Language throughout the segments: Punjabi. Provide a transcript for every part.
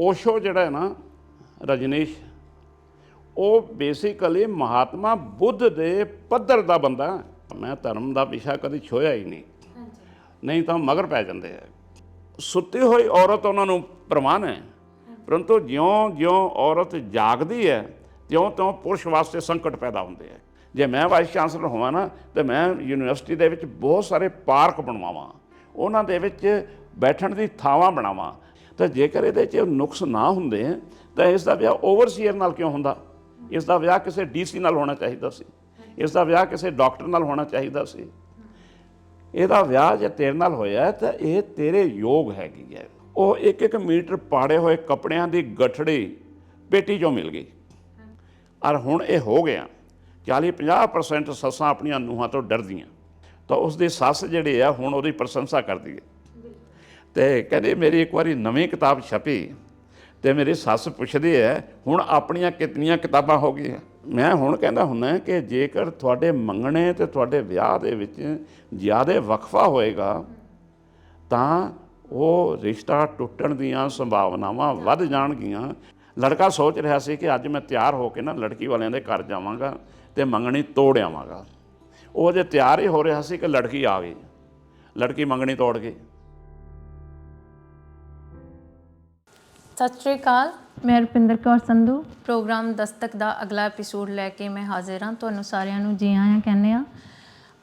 ਓਸ਼ੋ ਜਿਹੜਾ ਹੈ ਨਾ ਰਜਨੀਸ਼ ਉਹ ਬੇਸਿਕਲੀ ਮਹਾਤਮਾ ਬੁੱਧ ਦੇ ਪੱਧਰ ਦਾ ਬੰਦਾ। ਮੈਂ ਧਰਮ ਦਾ ਵਿਸ਼ਾ ਕਦੀ ਛੋਇਆ ਹੀ ਨਹੀਂ। ਨਹੀਂ ਤਾਂ ਮਗਰ ਪੈ ਜਾਂਦੇ ਆ। ਸੁੱਤੀ ਹੋਈ ਔਰਤ ਉਹਨਾਂ ਨੂੰ ਪ੍ਰਮਾਨ ਹੈ। ਪਰੰਤੂ ਜਿਉਂ-ਜਿਉਂ ਔਰਤ ਜਾਗਦੀ ਹੈ ਤਿਉਂ-ਤਿਉਂ ਪੁਰਸ਼ ਵਾਸਤੇ ਸੰਕਟ ਪੈਦਾ ਹੁੰਦੇ ਆ। ਜੇ ਮੈਂ ਵਾਈਸ ਚਾਂਸਲਰ ਹੋਵਾਂ ਨਾ ਤੇ ਮੈਂ ਯੂਨੀਵਰਸਿਟੀ ਦੇ ਵਿੱਚ ਬਹੁਤ ਸਾਰੇ ਪਾਰਕ ਬਣਵਾਵਾਂ। ਉਹਨਾਂ ਦੇ ਵਿੱਚ ਬੈਠਣ ਦੀ ਥਾਵਾਂ ਬਣਾਵਾਂ। ਤਾਂ ਜੇਕਰ ਇਹਦੇ 'ਚ ਨੁਕਸ ਨਾ ਹੁੰਦੇ, ਤਾਂ ਇਸ ਦਾ ਵਿਆਹ ਓਵਰਸੀਅਰ ਨਾਲ ਕਿਉਂ ਹੁੰਦਾ? ਇਸ ਦਾ ਵਿਆਹ ਕਿਸੇ ਡੀਸੀ ਨਾਲ ਹੋਣਾ ਚਾਹੀਦਾ ਸੀ। ਇਸ ਦਾ ਵਿਆਹ ਕਿਸੇ ਡਾਕਟਰ ਨਾਲ ਹੋਣਾ ਚਾਹੀਦਾ ਸੀ। ਇਹਦਾ ਵਿਆਹ ਜੇ ਤੇਰੇ ਨਾਲ ਹੋਇਆ ਤਾਂ ਇਹ ਤੇਰੇ ਯੋਗ ਹੈਗੀ ਹੈ। ਉਹ ਇੱਕ ਇੱਕ ਮੀਟਰ ਪਾੜੇ ਹੋਏ ਕੱਪੜਿਆਂ ਦੀ ਗਠੜੀ ਪੇਟੀ ਚੋਂ ਮਿਲ ਗਈ। ਔਰ ਹੁਣ ਇਹ ਹੋ ਗਿਆ 40-50% ਸੱਸਾਂ ਆਪਣੀਆਂ ਨੂੰਹਾਂ ਤੋਂ ਡਰਦੀਆਂ। ਤਾਂ ਉਸ ਦੀ ਸੱਸ ਜਿਹੜੀ ਆ, ਹੁਣ ਉਹਦੀ ਪ੍ਰਸ਼ੰਸਾ ਕਰਦੀ ਹੈ। ਤੇ ਕਹਿੰਦੇ ਮੇਰੀ ਇੱਕ ਵਾਰੀ ਨਵੀਂ ਕਿਤਾਬ ਛਪੀ ਤੇ ਮੇਰੀ ਸੱਸ ਪੁੱਛਦੀ ਹੈ, ਹੁਣ ਆਪਣੀਆਂ ਕਿਤਨੀਆਂ ਕਿਤਾਬਾਂ ਹੋ ਗਈਆਂ? ਮੈਂ ਹੁਣ ਕਹਿੰਦਾ ਹੁੰਨਾ ਕਿ ਜੇਕਰ ਤੁਹਾਡੇ ਮੰਗਣੇ ਤੇ ਤੁਹਾਡੇ ਵਿਆਹ ਦੇ ਵਿੱਚ ਜ਼ਿਆਦਾ ਵਕਫਾ ਹੋਏਗਾ, ਤਾਂ ਉਹ ਰਿਸ਼ਤਾ ਟੁੱਟਣ ਦੀਆਂ ਸੰਭਾਵਨਾਵਾਂ ਵੱਧ ਜਾਣਗੀਆਂ। ਲੜਕਾ ਸੋਚ ਰਿਹਾ ਸੀ ਕਿ ਅੱਜ ਮੈਂ ਤਿਆਰ ਹੋ ਕੇ ਨਾ ਲੜਕੀ ਵਾਲਿਆਂ ਦੇ ਘਰ ਜਾਵਾਂਗਾ ਤੇ ਮੰਗਣੀ ਤੋੜ ਆਵਾਂਗਾ। ਉਹ ਜੇ ਤਿਆਰ ਹੀ ਹੋ ਰਿਹਾ ਸੀ ਕਿ ਲੜਕੀ ਆ ਗਈ। ਲੜਕੀ ਮੰਗਣੀ ਤੋੜ ਗਈ। ਸਤਿ ਸ਼੍ਰੀ ਅਕਾਲ। ਮੈਂ ਰੁਪਿੰਦਰ ਕੌਰ ਸੰਧੂ। ਪ੍ਰੋਗਰਾਮ ਦਸਤਕ ਦਾ ਅਗਲਾ ਐਪੀਸੋਡ ਲੈ ਕੇ ਮੈਂ ਹਾਜ਼ਰ ਹਾਂ। ਤੁਹਾਨੂੰ ਸਾਰਿਆਂ ਨੂੰ ਜੀ ਆਇਆਂ ਕਹਿੰਦੇ ਆ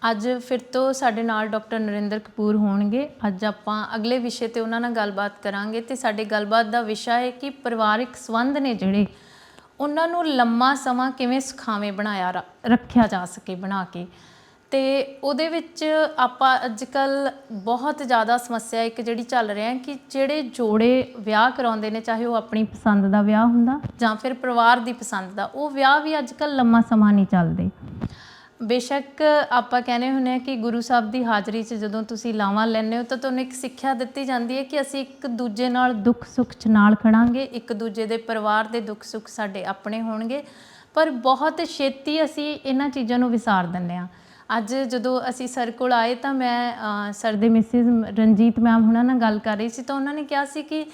ਅੱਜ ਫਿਰ ਤੋਂ ਸਾਡੇ ਨਾਲ ਡਾਕਟਰ ਨਰਿੰਦਰ ਕਪੂਰ ਹੋਣਗੇ। ਅੱਜ ਆਪਾਂ ਅਗਲੇ ਵਿਸ਼ੇ ਤੇ ਉਹਨਾਂ ਨਾਲ ਗੱਲਬਾਤ ਕਰਾਂਗੇ ਤੇ ਸਾਡੇ ਗੱਲਬਾਤ ਦਾ ਵਿਸ਼ਾ ਹੈ ਕਿ ਪਰਿਵਾਰਿਕ ਸੰਬੰਧ ਨੇ ਜਿਹੜੇ ਉਹਨਾਂ ਨੂੰ ਲੰਮਾ ਸਮਾਂ ਕਿਵੇਂ ਸੁਖਾਵੇਂ ਬਣਾਇਆ ਰੱਖਿਆ ਜਾ ਸਕੇ ਬਣਾ ਕੇ। ਤੇ ਉਹਦੇ ਵਿੱਚ ਆਪਾਂ ਅੱਜ ਅੱਜਕੱਲ ਬਹੁਤ ਜ਼ਿਆਦਾ ਸਮੱਸਿਆ ਇੱਕ ਜਿਹੜੀ ਚੱਲ ਰਹੀ ਹੈ ਕਿ ਜਿਹੜੇ ਜੋੜੇ ਵਿਆਹ ਕਰਾਉਂਦੇ ਨੇ, ਚਾਹੇ ਉਹ ਆਪਣੀ ਪਸੰਦ ਦਾ ਵਿਆਹ ਹੁੰਦਾ ਜਾਂ ਫਿਰ ਪਰਿਵਾਰ ਦੀ ਪਸੰਦ ਦਾ, ਉਹ ਵਿਆਹ ਵੀ ਅੱਜ ਅੱਜਕੱਲ ਲੰਮਾ ਸਮਾਂ ਨਹੀਂ ਚੱਲਦੇ। ਬੇਸ਼ੱਕ ਆਪਾਂ ਕਹਿੰਦੇ ਹੁੰਦੇ ਆ ਕਿ ਗੁਰੂ ਸਾਹਿਬ ਦੀ ਹਾਜ਼ਰੀ 'ਚ ਜਦੋਂ ਤੁਸੀਂ ਲਾਵਾਂ ਲੈਂਦੇ ਹੋ ਤਾਂ ਤੁਹਾਨੂੰ ਇੱਕ ਸਿੱਖਿਆ ਦਿੱਤੀ ਜਾਂਦੀ ਹੈ ਕਿ ਅਸੀਂ ਇੱਕ ਦੂਜੇ ਨਾਲ ਦੁੱਖ ਸੁੱਖ ਚ ਨਾਲ ਖੜਾਂਗੇ, ਇੱਕ ਦੂਜੇ ਦੇ ਪਰਿਵਾਰ ਦੇ ਦੁੱਖ ਸੁੱਖ ਸਾਡੇ ਆਪਣੇ ਹੋਣਗੇ, ਪਰ ਬਹੁਤ ਛੇਤੀ ਅਸੀਂ ਇਹਨਾਂ ਚੀਜ਼ਾਂ ਨੂੰ ਵਿਸਾਰ ਦਿੰਦੇ ਆ ਅੱਜ ਜਦੋਂ ਅਸੀਂ ਸਰ ਕੋਲ ਆਏ ਤਾਂ ਮੈਂ ਸਰ ਦੇ ਮਿਸਿਸ ਰਣਜੀਤ ਮੈਮ ਹੁਣਾਂ ਨਾਲ ਗੱਲ ਕਰ ਰਹੀ ਸੀ ਤਾਂ ਉਹਨਾਂ ਨੇ ਕਿਹਾ ਸੀ ਕਿ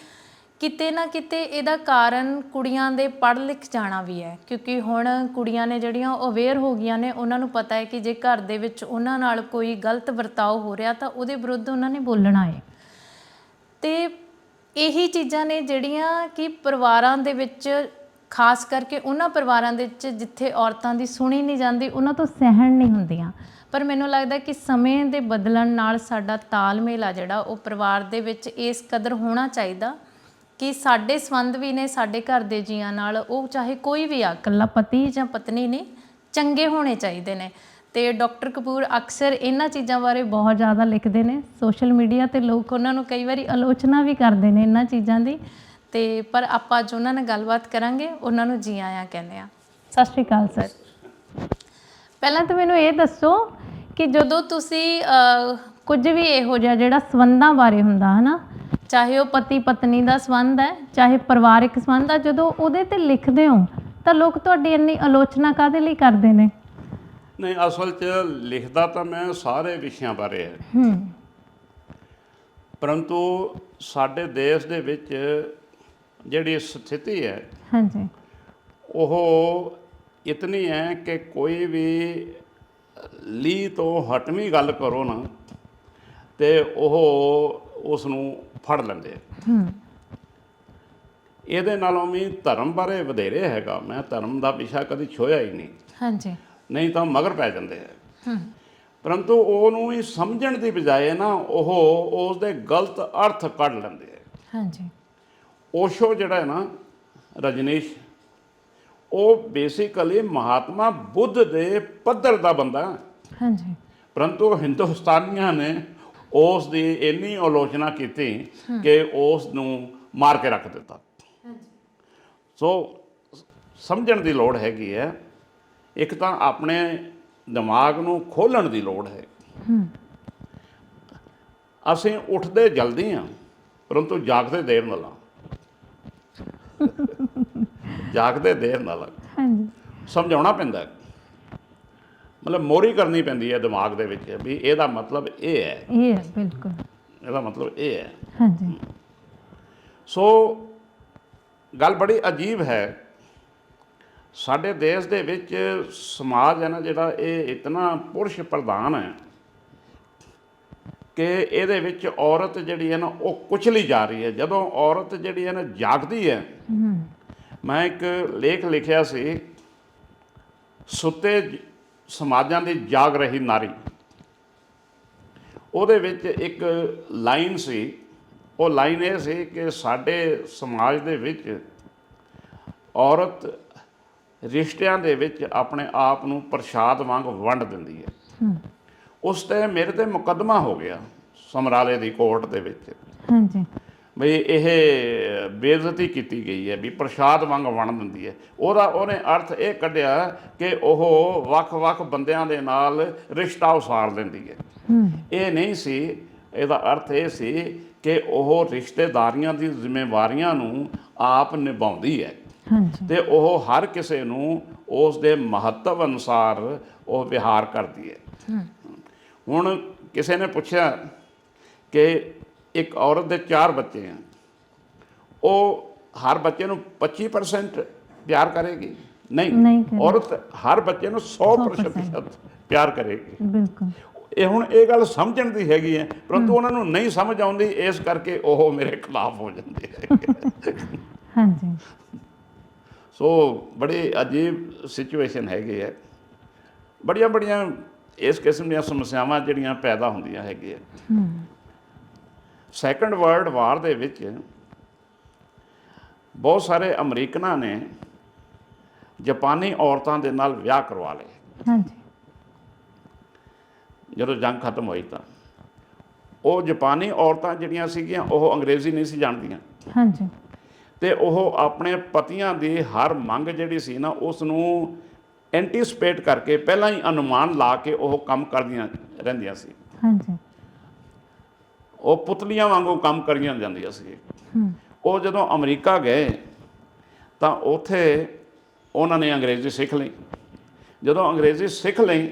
ਕਿਤੇ ਨਾ ਕਿਤੇ ਇਹਦਾ ਕਾਰਨ ਕੁੜੀਆਂ ਦੇ ਪੜ੍ਹ ਲਿਖ ਜਾਣਾ ਵੀ ਹੈ, ਕਿਉਂਕਿ ਹੁਣ ਕੁੜੀਆਂ ਨੇ ਜਿਹੜੀਆਂ ਅਵੇਅਰ ਹੋ ਗਈਆਂ ਨੇ, ਉਹਨਾਂ ਨੂੰ ਪਤਾ ਹੈ ਕਿ ਜੇ ਘਰ ਦੇ ਵਿੱਚ ਉਹਨਾਂ ਨਾਲ ਕੋਈ ਗਲਤ ਵਰਤਾਓ ਹੋ ਰਿਹਾ ਤਾਂ ਉਹਦੇ ਵਿਰੁੱਧ ਉਹਨਾਂ ਨੇ ਬੋਲਣਾ ਹੈ। ਤੇ ਇਹੀ ਚੀਜ਼ਾਂ ਨੇ ਜਿਹੜੀਆਂ ਕਿ ਪਰਿਵਾਰਾਂ ਦੇ ਵਿੱਚ ਖਾਸ ਕਰਕੇ ਉਹਨਾਂ ਪਰਿਵਾਰਾਂ ਦੇ ਵਿੱਚ ਜਿੱਥੇ ਔਰਤਾਂ ਦੀ ਸੁਣੀ ਨਹੀਂ ਜਾਂਦੀ, ਉਹਨਾਂ ਤੋਂ ਸਹਿਣ ਨਹੀਂ ਹੁੰਦੀਆਂ। ਪਰ ਮੈਨੂੰ ਲੱਗਦਾ ਕਿ ਸਮੇਂ ਦੇ ਬਦਲਣ ਨਾਲ ਸਾਡਾ ਤਾਲਮੇਲ ਆ ਜਿਹੜਾ, ਉਹ ਪਰਿਵਾਰ ਦੇ ਵਿੱਚ ਇਸ ਕਦਰ ਹੋਣਾ ਚਾਹੀਦਾ ਕਿ ਸਾਡੇ ਸੰਬੰਧ ਵੀ ਨੇ, ਸਾਡੇ ਘਰ ਦੇ ਜੀਆਂ ਨਾਲ, ਉਹ ਚਾਹੇ ਕੋਈ ਵੀ ਆ, ਇਕੱਲਾ ਪਤੀ ਜਾਂ ਪਤਨੀ ਨੇ ਚੰਗੇ ਹੋਣੇ ਚਾਹੀਦੇ ਨੇ। ਤੇ ਡਾਕਟਰ ਕਪੂਰ ਅਕਸਰ ਇਹਨਾਂ ਚੀਜ਼ਾਂ ਬਾਰੇ ਬਹੁਤ ਜ਼ਿਆਦਾ ਲਿਖਦੇ ਨੇ। ਸੋਸ਼ਲ ਮੀਡੀਆ ਤੇ ਲੋਕ ਉਹਨਾਂ ਨੂੰ ਕਈ ਵਾਰੀ ਆਲੋਚਨਾ ਵੀ ਕਰਦੇ ਨੇ ਇਹਨਾਂ ਚੀਜ਼ਾਂ ਦੀ। ਤੇ ਪਰ ਆਪਾਂ ਅੱਜ ਉਹਨਾਂ ਨਾਲ ਗੱਲਬਾਤ ਕਰਾਂਗੇ ਉਹਨਾਂ ਨੂੰ ਜੀ ਆਇਆਂ ਕਹਿੰਦੇ ਆ। ਸਤਿ ਸ਼੍ਰੀ ਅਕਾਲ ਸਰ। ਪਹਿਲਾਂ ਤਾਂ ਮੈਨੂੰ ਇਹ ਦੱਸੋ ਕਿ ਜਦੋਂ ਤੁਸੀਂ ਕੁਝ ਵੀ ਇਹੋ ਜਿਹਾ ਜਿਹੜਾ ਸਬੰਧਾਂ ਬਾਰੇ ਹੁੰਦਾ ਹਨਾ ਚਾਹੇ ਉਹ ਪਤੀ ਪਤਨੀ ਦਾ ਸਬੰਧ ਹੈ ਚਾਹੇ ਪਰਿਵਾਰਿਕ ਸਬੰਧ ਹੈ ਜਦੋਂ ਉਹਦੇ ਤੇ ਲਿਖਦੇ ਹੋ ਤਾਂ ਲੋਕ ਤੁਹਾਡੀ ਇੰਨੀ ਆਲੋਚਨਾ ਕਾਦੇ ਲਈ ਕਰਦੇ ਨੇ? ਨਹੀਂ ਅਸਲ 'ਚ ਲਿਖਦਾ ਤਾਂ ਮੈਂ ਸਾਰੇ ਵਿਸ਼ਿਆਂ ਬਾਰੇ ਹੈ। ਹੂੰ। ਪਰੰਤੂ ਸਾਡੇ ਦੇਸ਼ ਦੇ ਵਿੱਚ ਜਿਹੜੀ ਸਥਿਤੀ ਹੈ ਹਾਂਜੀ। ਉਹ ਇਤਨੀ ਹੈ ਕਿ ਕੋਈ ਵੀ ਲੀ ਤੋਂ ਹਟਵੀਂ ਗੱਲ ਕਰੋ ਨਾ ਤੇ ਉਹ ਉਸ ਨੂੰ ਫੜ ਲੈਂਦੇ ਹੂੰ। ਇਹਦੇ ਨਾਲੋਂ ਵੀ ਧਰਮ ਬਾਰੇ ਵਧੇਰੇ ਹੈਗਾ। ਮੈਂ ਧਰਮ ਦਾ ਵਿਸ਼ਾ ਕਦੀ ਛੋਇਆ ਹੀ ਨਹੀਂ। ਹਾਂਜੀ। ਨਹੀਂ ਤਾਂ ਮਗਰ ਪੈ ਜਾਂਦੇ ਆ। ਹੂੰ। ਪਰੰਤੂ ਉਹਨੂੰ ਹੀ ਸਮਝਣ ਦੀ ਬਜਾਏ ਨਾ ਉਹ ਉਸ ਦੇ ਗਲਤ ਅਰਥ ਕੱਢ ਲੈਂਦੇ ਆ। ਹਾਂਜੀ। ਓਸ਼ੋ ਜਿਹੜਾ ਹੈ ਨਾ ਰਜਨੀਸ਼ ਉਹ ਬੇਸਿਕਲੀ ਮਹਾਤਮਾ ਬੁੱਧ ਦੇ ਪੱਧਰ ਦਾ ਬੰਦਾ ਹੈ। ਹਾਂਜੀ। ਪਰੰਤੂ ਹਿੰਦੁਸਤਾਨੀਆਂ ਨੇ ਉਸ ਦੀ ਇੰਨੀ ਆਲੋਚਨਾ ਕੀਤੀ ਕਿ ਉਸ ਨੂੰ ਮਾਰ ਕੇ ਰੱਖ ਦਿੱਤਾ। ਸੋ ਸ- ਸਮਝਣ ਦੀ ਲੋੜ ਹੈਗੀ ਹੈ। ਇੱਕ ਤਾਂ ਆਪਣੇ ਦਿਮਾਗ ਨੂੰ ਖੋਲਣ ਦੀ ਲੋੜ ਹੈ। ਅਸੀਂ ਉੱਠਦੇ ਜਲਦੀ ਹਾਂ ਪਰੰਤੂ ਜਾਗਦੇ ਦੇਰ ਨਾਲ ਹਾਂ। ਜਾਗਦੇ ਦੇਰ ਨਾਲ। ਹਾਂਜੀ। ਸਮਝਾਉਣਾ ਪੈਂਦਾ। ਮਤਲਬ ਮੋਰੀ ਕਰਨੀ ਪੈਂਦੀ ਹੈ ਦਿਮਾਗ ਦੇ ਵਿੱਚ ਵੀ ਇਹਦਾ ਮਤਲਬ ਇਹ ਹੈ। ਇਹ ਹੈ ਬਿਲਕੁਲ। ਇਹਦਾ ਮਤਲਬ ਇਹ ਹੈ। ਹਾਂਜੀ। ਸੋ ਗੱਲ ਬੜੀ ਅਜੀਬ ਹੈ। ਸਾਡੇ ਦੇਸ਼ ਦੇ ਵਿੱਚ ਸਮਾਜ ਹੈ ਨਾ ਜਿਹੜਾ ਇਹ ਇਤਨਾ ਪੁਰਸ਼ ਪ੍ਰਧਾਨ ਹੈ। ਕਿ ਇਹਦੇ ਵਿੱਚ ਔਰਤ ਜਿਹੜੀ ਹੈ ਨਾ, ਉਹ ਕੁਚਲੀ ਜਾ ਰਹੀ ਹੈ। ਜਦੋਂ ਔਰਤ ਜਿਹੜੀ ਹੈ ਨਾ, ਜਾਗਦੀ ਹੈ, ਮੈਂ ਇੱਕ ਲੇਖ ਲਿਖਿਆ ਸੀ, ਸੁੱਤੇ ਸਮਾਜਾਂ ਦੀ ਜਾਗ ਰਹੀ ਨਾਰੀ। ਉਹਦੇ ਵਿੱਚ ਇੱਕ ਲਾਈਨ ਸੀ, ਉਹ ਲਾਈਨ ਇਹ ਸੀ ਕਿ ਸਾਡੇ ਸਮਾਜ ਦੇ ਵਿੱਚ ਔਰਤ ਰਿਸ਼ਤਿਆਂ ਦੇ ਵਿੱਚ ਆਪਣੇ ਆਪ ਨੂੰ ਪ੍ਰਸ਼ਾਦ ਵਾਂਗ ਵੰਡ ਦਿੰਦੀ ਹੈ। ਉਸ ਤੇ ਮੇਰੇ ਤੇ ਮੁਕੱਦਮਾ ਹੋ ਗਿਆ ਸਮਰਾਲੇ ਦੀ ਕੋਰਟ ਦੇ ਵਿੱਚ। ਹਾਂਜੀ। ਵੀ ਇਹ ਬੇਇੱਜ਼ਤੀ ਕੀਤੀ ਗਈ ਹੈ ਵੀ ਪ੍ਰਸ਼ਾਦ ਵਾਂਗ ਵੰਡ ਦਿੰਦੀ ਹੈ। ਉਹਦਾ ਉਹਨੇ ਅਰਥ ਇਹ ਕੱਢਿਆ ਕਿ ਉਹ ਵੱਖ-ਵੱਖ ਬੰਦਿਆਂ ਦੇ ਨਾਲ ਰਿਸ਼ਤਾ ਉਸਾਰ ਲੈਂਦੀ ਹੈ। ਇਹ ਨਹੀਂ ਸੀ ਇਹਦਾ ਅਰਥ ਇਹ ਸੀ ਕਿ ਉਹ ਰਿਸ਼ਤੇਦਾਰੀਆਂ ਦੀ ਜ਼ਿੰਮੇਵਾਰੀਆਂ ਨੂੰ ਆਪ ਨਿਭਾਉਂਦੀ ਹੈ। ਤੇ ਉਹ ਹਰ ਕਿਸੇ ਨੂੰ ਉਸ ਦੇ ਮਹੱਤਵ ਅਨੁਸਾਰ ਉਹ ਵਿਹਾਰ ਕਰਦੀ ਹੈ। ਹੁਣ ਕਿਸੇ ਨੇ ਪੁੱਛਿਆ ਕਿ ਇੱਕ ਔਰਤ ਦੇ ਚਾਰ ਬੱਚੇ ਆ ਉਹ ਹਰ ਬੱਚੇ ਨੂੰ 25% ਪਿਆਰ ਕਰੇਗੀ? ਨਹੀਂ। ਔਰਤ ਹਰ ਬੱਚੇ ਨੂੰ 100% ਪਿਆਰ ਕਰੇਗੀ। ਬਿਲਕੁਲ। ਇਹ ਹੁਣ ਇਹ ਗੱਲ ਸਮਝਣ ਦੀ ਹੈਗੀ ਹੈ ਪਰੰਤੂ ਉਹਨਾਂ ਨੂੰ ਨਹੀਂ ਸਮਝ ਆਉਂਦੀ ਇਸ ਕਰਕੇ ਉਹ ਮੇਰੇ ਖਿਲਾਫ ਹੋ ਜਾਂਦੇ ਹੈ ਹਾਂਜੀ। ਸੋ ਬੜੇ ਅਜੀਬ ਸਿਚੁਏਸ਼ਨ ਹੈਗੇ ਹੈ ਬੜੀਆਂ ਬੜੀਆਂ ਇਸ ਕਿਸਮ ਦੀਆਂ ਸਮੱਸਿਆਵਾਂ ਜਿਹੜੀਆਂ ਪੈਦਾ ਹੁੰਦੀਆਂ ਹੈਗੀਆਂ। ਸੈਕੰਡ ਵਰਲਡ ਵਾਰ ਦੇ ਵਿੱਚ ਬਹੁਤ ਸਾਰੇ ਅਮਰੀਕਨਾਂ ਨੇ ਜਾਪਾਨੀ ਔਰਤਾਂ ਦੇ ਨਾਲ ਵਿਆਹ ਕਰਵਾ ਲਏ। ਹਾਂਜੀ। ਜਦੋਂ ਜੰਗ ਖਤਮ ਹੋਈ ਤਾਂ। ਉਹ ਜਾਪਾਨੀ ਔਰਤਾਂ ਜਿਹੜੀਆਂ ਸੀਗੀਆਂ ਉਹ ਅੰਗਰੇਜ਼ੀ ਨਹੀਂ ਸੀ ਜਾਣਦੀਆਂ। ਹਾਂਜੀ। ਤੇ ਉਹ ਆਪਣੇ ਪਤੀਆਂ ਦੀ ਹਰ ਮੰਗ ਜਿਹੜੀ ਸੀ ਨਾ ਉਸ ਨੂੰ ਐਂਟੀਸਪੇਟ ਕਰਕੇ ਪਹਿਲਾਂ ਹੀ ਅਨੁਮਾਨ ਲਾ ਕੇ ਉਹ ਕੰਮ ਕਰਦੀਆਂ ਰਹਿੰਦੀਆਂ ਸੀ। ਹਾਂਜੀ। ਉਹ ਪੁਤਲੀਆਂ ਵਾਂਗੂ ਕੰਮ ਕਰੀਆਂ ਜਾਂਦੀਆਂ ਸੀ। ਉਹ ਜਦੋਂ ਅਮਰੀਕਾ ਗਏ ਤਾਂ ਉੱਥੇ ਉਹਨਾਂ ਨੇ ਅੰਗਰੇਜ਼ੀ ਸਿੱਖ ਲਈ। ਜਦੋਂ ਅੰਗਰੇਜ਼ੀ ਸਿੱਖ ਲਈ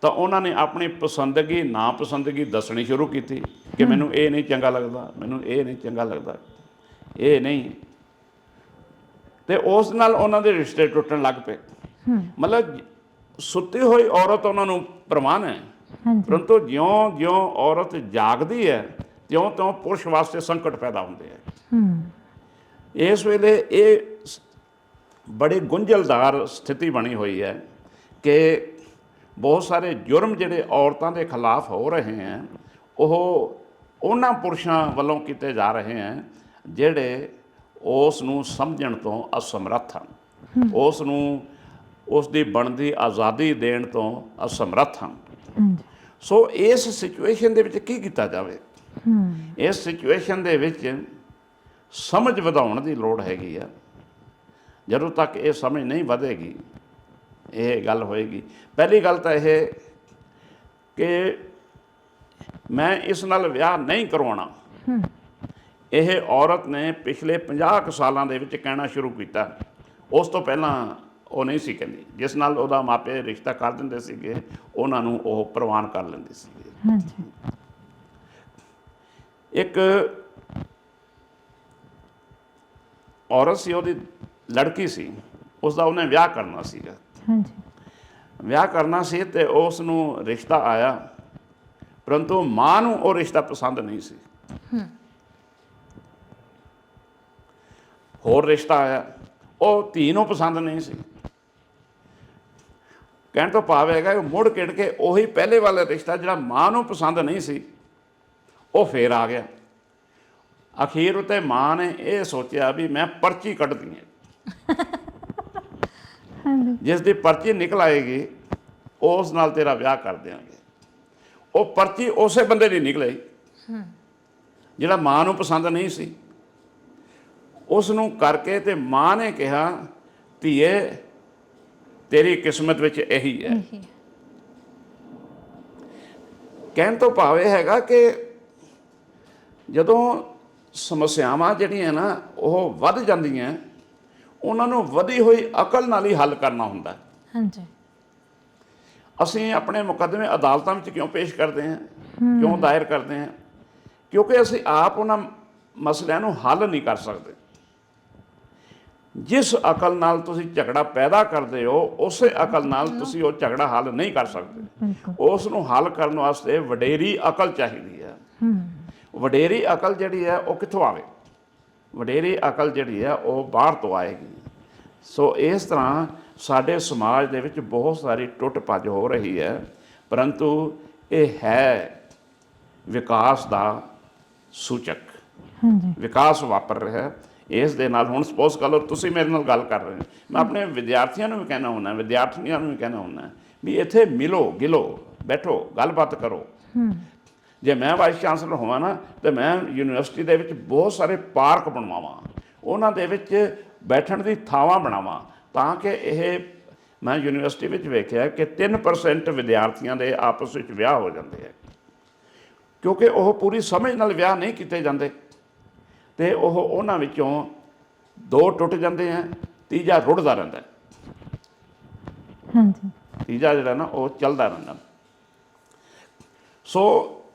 ਤਾਂ ਉਹਨਾਂ ਨੇ ਆਪਣੀ ਪਸੰਦਗੀ ਨਾ ਪਸੰਦਗੀ ਦੱਸਣੀ ਸ਼ੁਰੂ ਕੀਤੀ ਕਿ ਮੈਨੂੰ ਇਹ ਨਹੀਂ ਚੰਗਾ ਲੱਗਦਾ ਮੈਨੂੰ ਇਹ ਨਹੀਂ ਚੰਗਾ ਲੱਗਦਾ ਇਹ ਨਹੀਂ। ਤੇ ਉਸ ਨਾਲ ਉਹਨਾਂ ਦੇ ਰਿਸ਼ਤੇ ਟੁੱਟਣ ਲੱਗ ਪਏ। ਮਤਲਬ ਸੁੱਤੀ ਹੋਈ ਔਰਤ ਉਹਨਾਂ ਨੂੰ ਪ੍ਰਮਾਨ ਹੈ। ਪਰੰਤੂ ਜਿਉਂ ਜਿਉਂ ਔਰਤ ਜਾਗਦੀ ਹੈ ਤਿਉਂ ਤਿਉਂ ਪੁਰਸ਼ ਵਾਸਤੇ ਸੰਕਟ ਪੈਦਾ ਹੁੰਦੇ ਹੈ। ਇਸ ਵੇਲੇ ਇਹ ਬੜੀ ਗੁੰਝਲਦਾਰ ਸਥਿਤੀ ਬਣੀ ਹੋਈ ਹੈ ਕਿ ਬਹੁਤ ਸਾਰੇ ਜੁਰਮ ਜਿਹੜੇ ਔਰਤਾਂ ਦੇ ਖਿਲਾਫ ਹੋ ਰਹੇ ਹਨ ਉਹ ਉਹਨਾਂ ਪੁਰਸ਼ਾਂ ਵੱਲੋਂ ਕੀਤੇ ਜਾ ਰਹੇ ਹਨ ਜਿਹੜੇ ਉਸ ਨੂੰ ਸਮਝਣ ਤੋਂ ਅਸਮਰੱਥ ਹਨ। ਉਸ ਨੂੰ ਉਸ ਦੀ ਬਣਦੀ ਆਜ਼ਾਦੀ ਦੇਣ ਤੋਂ ਅਸਮਰੱਥ ਹਾਂਜੀ। ਸੋ ਇਸ ਸਿਚੁਏਸ਼ਨ ਦੇ ਵਿੱਚ ਕੀ ਕੀਤਾ ਜਾਵੇ? ਹੂੰ। ਇਸ ਸਿਚੁਏਸ਼ਨ ਦੇ ਵਿੱਚ ਸਮਝ ਵਧਾਉਣ ਦੀ ਲੋੜ ਹੈਗੀ ਆ। ਜਦੋਂ ਤੱਕ ਇਹ ਸਮਝ ਨਹੀਂ ਵਧੇਗੀ ਇਹ ਗੱਲ ਹੋਏਗੀ। ਪਹਿਲੀ ਗੱਲ ਤਾਂ ਇਹ ਕਿ ਮੈਂ ਇਸ ਨਾਲ ਵਿਆਹ ਨਹੀਂ ਕਰਵਾਉਣਾ। ਇਹ ਔਰਤ ਨੇ ਪਿਛਲੇ 50 ਕੁ ਸਾਲਾਂ ਦੇ ਵਿੱਚ ਕਹਿਣਾ ਸ਼ੁਰੂ ਕੀਤਾ। ਉਸ ਤੋਂ ਪਹਿਲਾਂ ਉਹ ਨਹੀਂ ਸੀ ਕਹਿੰਦੀ। ਜਿਸ ਨਾਲ ਉਹਦਾ ਮਾਪੇ ਰਿਸ਼ਤਾ ਕਰ ਦਿੰਦੇ ਸੀਗੇ ਉਹਨਾਂ ਨੂੰ ਉਹ ਪ੍ਰਵਾਨ ਕਰ ਲੈਂਦੇ ਸੀਗੇ। ਹਾਂਜੀ। ਇੱਕ ਔਰਤ ਸੀ ਉਹਦੀ ਲੜਕੀ ਸੀ ਉਸ ਦਾ ਉਹਨੇ ਵਿਆਹ ਕਰਨਾ ਸੀਗਾ। ਹਾਂਜੀ। ਵਿਆਹ ਕਰਨਾ ਸੀ ਤੇ ਉਸ ਨੂੰ ਰਿਸ਼ਤਾ ਆਇਆ ਪਰੰਤੂ ਮਾਂ ਨੂੰ ਉਹ ਰਿਸ਼ਤਾ ਪਸੰਦ ਨਹੀਂ ਸੀ। ਹੋਰ ਰਿਸ਼ਤਾ ਆਇਆ ਉਹ ਧੀ ਨੂੰ ਪਸੰਦ ਨਹੀਂ ਸੀ। ਕਹਿਣ ਤੋਂ ਭਾਵ ਹੈਗਾ ਕਿ ਮੁੜ ਕਿੜ ਕੇ ਉਹੀ ਪਹਿਲੇ ਵਾਲਾ ਰਿਸ਼ਤਾ ਜਿਹੜਾ ਮਾਂ ਨੂੰ ਪਸੰਦ ਨਹੀਂ ਸੀ ਉਹ ਫੇਰ ਆ ਗਿਆ। ਅਖੀਰ ਉਤੇ ਮਾਂ ਨੇ ਇਹ ਸੋਚਿਆ ਵੀ ਮੈਂ ਪਰਚੀ ਕੱਢਦੀ ਹਾਂ। ਜਿਸ ਦੀ ਪਰਚੀ ਨਿਕਲ ਆਏਗੀ ਉਸ ਨਾਲ ਤੇਰਾ ਵਿਆਹ ਕਰ ਦਿਆਂਗੇ। ਉਹ ਪਰਚੀ ਉਸੇ ਬੰਦੇ ਦੀ ਨਿਕਲੇ ਜਿਹੜਾ ਮਾਂ ਨੂੰ ਪਸੰਦ ਨਹੀਂ ਸੀ। ਉਸ ਨੂੰ ਕਰਕੇ ਤੇ ਮਾਂ ਨੇ ਕਿਹਾ ਧੀਏ ਤੇਰੀ ਕਿਸਮਤ ਵਿੱਚ ਇਹੀ ਹੈ। ਕਹਿਣ ਤੋਂ ਭਾਵ ਹੈਗਾ ਕਿ ਜਦੋਂ ਸਮੱਸਿਆਵਾਂ ਜਿਹੜੀਆਂ ਨਾ ਉਹ ਵੱਧ ਜਾਂਦੀਆਂ ਉਹਨਾਂ ਨੂੰ ਵਧੀ ਹੋਈ ਅਕਲ ਨਾਲ ਹੀ ਹੱਲ ਕਰਨਾ ਹੁੰਦਾ ਹਾਂਜੀ। ਅਸੀਂ ਆਪਣੇ ਮੁਕੱਦਮੇ ਅਦਾਲਤਾਂ ਵਿੱਚ ਕਿਉਂ ਪੇਸ਼ ਕਰਦੇ ਹਾਂ। ਕਿਉਂ ਦਾਇਰ ਕਰਦੇ ਹਾਂ? ਕਿਉਂਕਿ ਅਸੀਂ ਆਪ ਉਹਨਾਂ ਮਸਲਿਆਂ ਨੂੰ ਹੱਲ ਨਹੀਂ ਕਰ ਸਕਦੇ। ਜਿਸ ਅਕਲ ਨਾਲ ਤੁਸੀਂ ਝਗੜਾ ਪੈਦਾ ਕਰਦੇ ਹੋ ਉਸੇ ਅਕਲ ਨਾਲ ਤੁਸੀਂ ਉਹ ਝਗੜਾ ਹੱਲ ਨਹੀਂ ਕਰ ਸਕਦੇ। ਉਸ ਨੂੰ ਹੱਲ ਕਰਨ ਵਾਸਤੇ ਵਡੇਰੀ ਅਕਲ ਚਾਹੀਦੀ ਹੈ। ਹੂੰ। ਵਡੇਰੀ ਅਕਲ ਜਿਹੜੀ ਹੈ ਉਹ ਕਿੱਥੋਂ ਆਵੇ? ਵਡੇਰੀ ਅਕਲ ਜਿਹੜੀ ਹੈ ਉਹ ਬਾਹਰ ਤੋਂ ਆਏਗੀ। ਸੋ ਇਸ ਤਰ੍ਹਾਂ ਸਾਡੇ ਸਮਾਜ ਦੇ ਵਿੱਚ ਬਹੁਤ ਸਾਰੀ ਟੁੱਟ ਭੱਜ ਹੋ ਰਹੀ ਹੈ। ਪਰੰਤੂ ਇਹ ਹੈ ਵਿਕਾਸ ਦਾ ਸੂਚਕ। ਹਾਂਜੀ। ਵਿਕਾਸ ਵਾਪਰ ਰਿਹਾ ਹੈ। ਇਸ ਦੇ ਨਾਲ ਹੁਣ ਸਪੋਜ਼ ਕਰ ਲਓ ਤੁਸੀਂ ਮੇਰੇ ਨਾਲ ਗੱਲ ਕਰ ਰਹੇ ਹੋ। ਮੈਂ ਆਪਣੇ ਵਿਦਿਆਰਥੀਆਂ ਨੂੰ ਵੀ ਕਹਿਣਾ ਹੁੰਦਾ ਵਿਦਿਆਰਥੀਆਂ ਨੂੰ ਵੀ ਕਹਿਣਾ ਹੁੰਦਾ ਵੀ ਇੱਥੇ ਮਿਲੋ ਗਿਲੋ ਬੈਠੋ ਗੱਲਬਾਤ ਕਰੋ। ਜੇ ਮੈਂ ਵਾਈਸ ਚਾਂਸਲਰ ਹੋਵਾਂ ਨਾ ਤੇ ਮੈਂ ਯੂਨੀਵਰਸਿਟੀ ਦੇ ਵਿੱਚ ਬਹੁਤ ਸਾਰੇ ਪਾਰਕ ਬਣਵਾਵਾਂ। ਉਹਨਾਂ ਦੇ ਵਿੱਚ ਬੈਠਣ ਦੀ ਥਾਵਾਂ ਬਣਾਵਾਂ ਤਾਂ ਕਿ ਇਹ ਮੈਂ ਯੂਨੀਵਰਸਿਟੀ ਵਿੱਚ ਵੇਖਿਆ ਕਿ 3% ਵਿਦਿਆਰਥੀਆਂ ਦੇ ਆਪਸ ਵਿੱਚ ਵਿਆਹ ਹੋ ਜਾਂਦੇ ਹੈ ਕਿਉਂਕਿ ਉਹ ਪੂਰੀ ਸਮਝ ਨਾਲ ਵਿਆਹ ਨਹੀਂ ਕੀਤੇ ਜਾਂਦੇ। ਤੇ ਉਹ ਉਹਨਾਂ ਵਿੱਚੋਂ ਦੋ ਟੁੱਟ ਜਾਂਦੇ ਆ ਤੀਜਾ ਰੁੜਦਾ ਰਹਿੰਦਾ। ਹਾਂਜੀ। ਤੀਜਾ ਜਿਹੜਾ ਨਾ ਉਹ ਚੱਲਦਾ ਰਹਿੰਦਾ। ਸੋ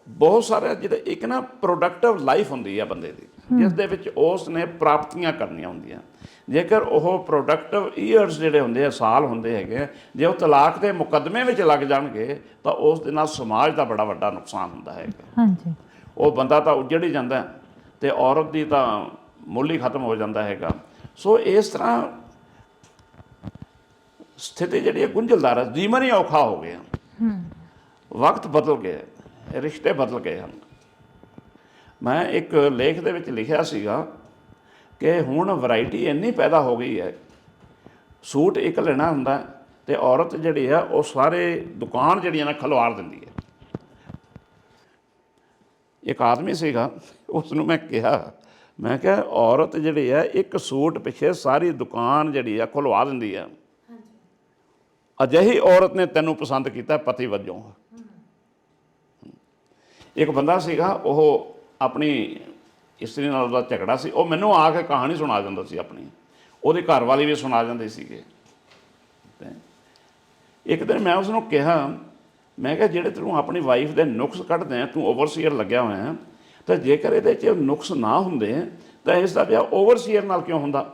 ਬਹੁਤ ਸਾਰੇ ਜਿਹੜੇ ਇੱਕ ਨਾ ਪ੍ਰੋਡਕਟਿਵ ਲਾਈਫ ਹੁੰਦੀ ਹੈ ਬੰਦੇ ਦੀ ਜਿਸ ਦੇ ਵਿੱਚ ਉਸ ਨੇ ਪ੍ਰਾਪਤੀਆਂ ਕਰਨੀਆਂ ਹੁੰਦੀਆਂ। ਜੇਕਰ ਉਹ ਪ੍ਰੋਡਕਟਿਵ ਈਅਰਸ ਜਿਹੜੇ ਹੁੰਦੇ ਆ ਸਾਲ ਹੁੰਦੇ ਹੈਗੇ ਆ, ਜੇ ਉਹ ਤਲਾਕ ਦੇ ਮੁਕੱਦਮੇ ਵਿੱਚ ਲੱਗ ਜਾਣਗੇ ਤਾਂ ਉਸ ਦੇ ਨਾਲ ਸਮਾਜ ਦਾ ਬੜਾ ਵੱਡਾ ਨੁਕਸਾਨ ਹੁੰਦਾ ਹੈ ਹਾਂਜੀ। ਉਹ ਬੰਦਾ ਤਾਂ ਉੱਜੜ ਹੀ ਜਾਂਦਾ। ਹੈ ਤੇ ਔਰਤ ਦੀ ਤਾਂ ਮੁੱਲ ਹੀ ਖਤਮ ਹੋ ਜਾਂਦਾ ਹੈਗਾ। ਸੋ ਇਸ ਤਰ੍ਹਾਂ ਸਥਿਤੀ ਜਿਹੜੀ ਹੈ ਗੁੰਝਲਦਾਰ ਹੈ। ਜੀਵਨ ਹੀ ਔਖਾ ਹੋ ਗਿਆ। ਵਕਤ ਬਦਲ ਗਿਆ ਰਿਸ਼ਤੇ ਬਦਲ ਗਏ ਹਨ। ਮੈਂ ਇੱਕ ਲੇਖ ਦੇ ਵਿੱਚ ਲਿਖਿਆ ਸੀਗਾ ਕਿ ਹੁਣ ਵੈਰਾਈਟੀ ਇੰਨੀ ਪੈਦਾ ਹੋ ਗਈ ਹੈ। ਸੂਟ ਇੱਕ ਲੈਣਾ ਹੁੰਦਾ ਤੇ ਔਰਤ ਜਿਹੜੀ ਹੈ ਉਹ ਸਾਰੇ ਦੁਕਾਨ ਜਿਹੜੀਆਂ ਨੇ ਖਲਵਾਰ ਦਿੰਦੀ ਹੈ। ਇੱਕ ਆਦਮੀ ਸੀਗਾ ਉਸ ਨੂੰ ਮੈਂ ਕਿਹਾ ਮੈਂ ਕਿਹਾ ਔਰਤ ਜਿਹੜੀ ਹੈ ਇੱਕ ਸੂਟ ਪਿੱਛੇ ਸਾਰੀ ਦੁਕਾਨ ਜਿਹੜੀ ਆ ਖੁਲਵਾ ਦਿੰਦੀ ਹੈ। ਅਜਿਹੀ ਔਰਤ ਨੇ ਤੈਨੂੰ ਪਸੰਦ ਕੀਤਾ ਪਤੀ ਵਜੋਂ। ਇੱਕ ਬੰਦਾ ਸੀਗਾ ਉਹ ਆਪਣੀ ਇਸਤਰੀ ਨਾਲ ਉਹਦਾ ਝਗੜਾ ਸੀ। ਉਹ ਮੈਨੂੰ ਆ ਕੇ ਕਹਾਣੀ ਸੁਣਾ ਜਾਂਦਾ ਸੀ ਆਪਣੀ। ਉਹਦੇ ਘਰ ਵਾਲੀ ਵੀ ਸੁਣਾ ਜਾਂਦੇ ਸੀਗੇ। ਤੇ ਇੱਕ ਦਿਨ ਮੈਂ ਉਸ ਨੂੰ ਕਿਹਾ ਮੈਂ ਕਿਹਾ ਜਿਹੜੇ ਤੈਨੂੰ ਆਪਣੀ ਵਾਈਫ ਦੇ ਨੁਕਸ ਕੱਢਦੇ ਆ ਤੂੰ ਓਵਰਸੀਅਰ ਲੱਗਿਆ ਹੋਇਆ ਹੈ, ਤਾਂ ਜੇਕਰ ਇਹਦੇ 'ਚ ਨੁਕਸ ਨਾ ਹੁੰਦੇ ਤਾਂ ਇਸ ਦਾ ਵਿਆਹ ਓਵਰਸੀਅਰ ਨਾਲ ਕਿਉਂ ਹੁੰਦਾ?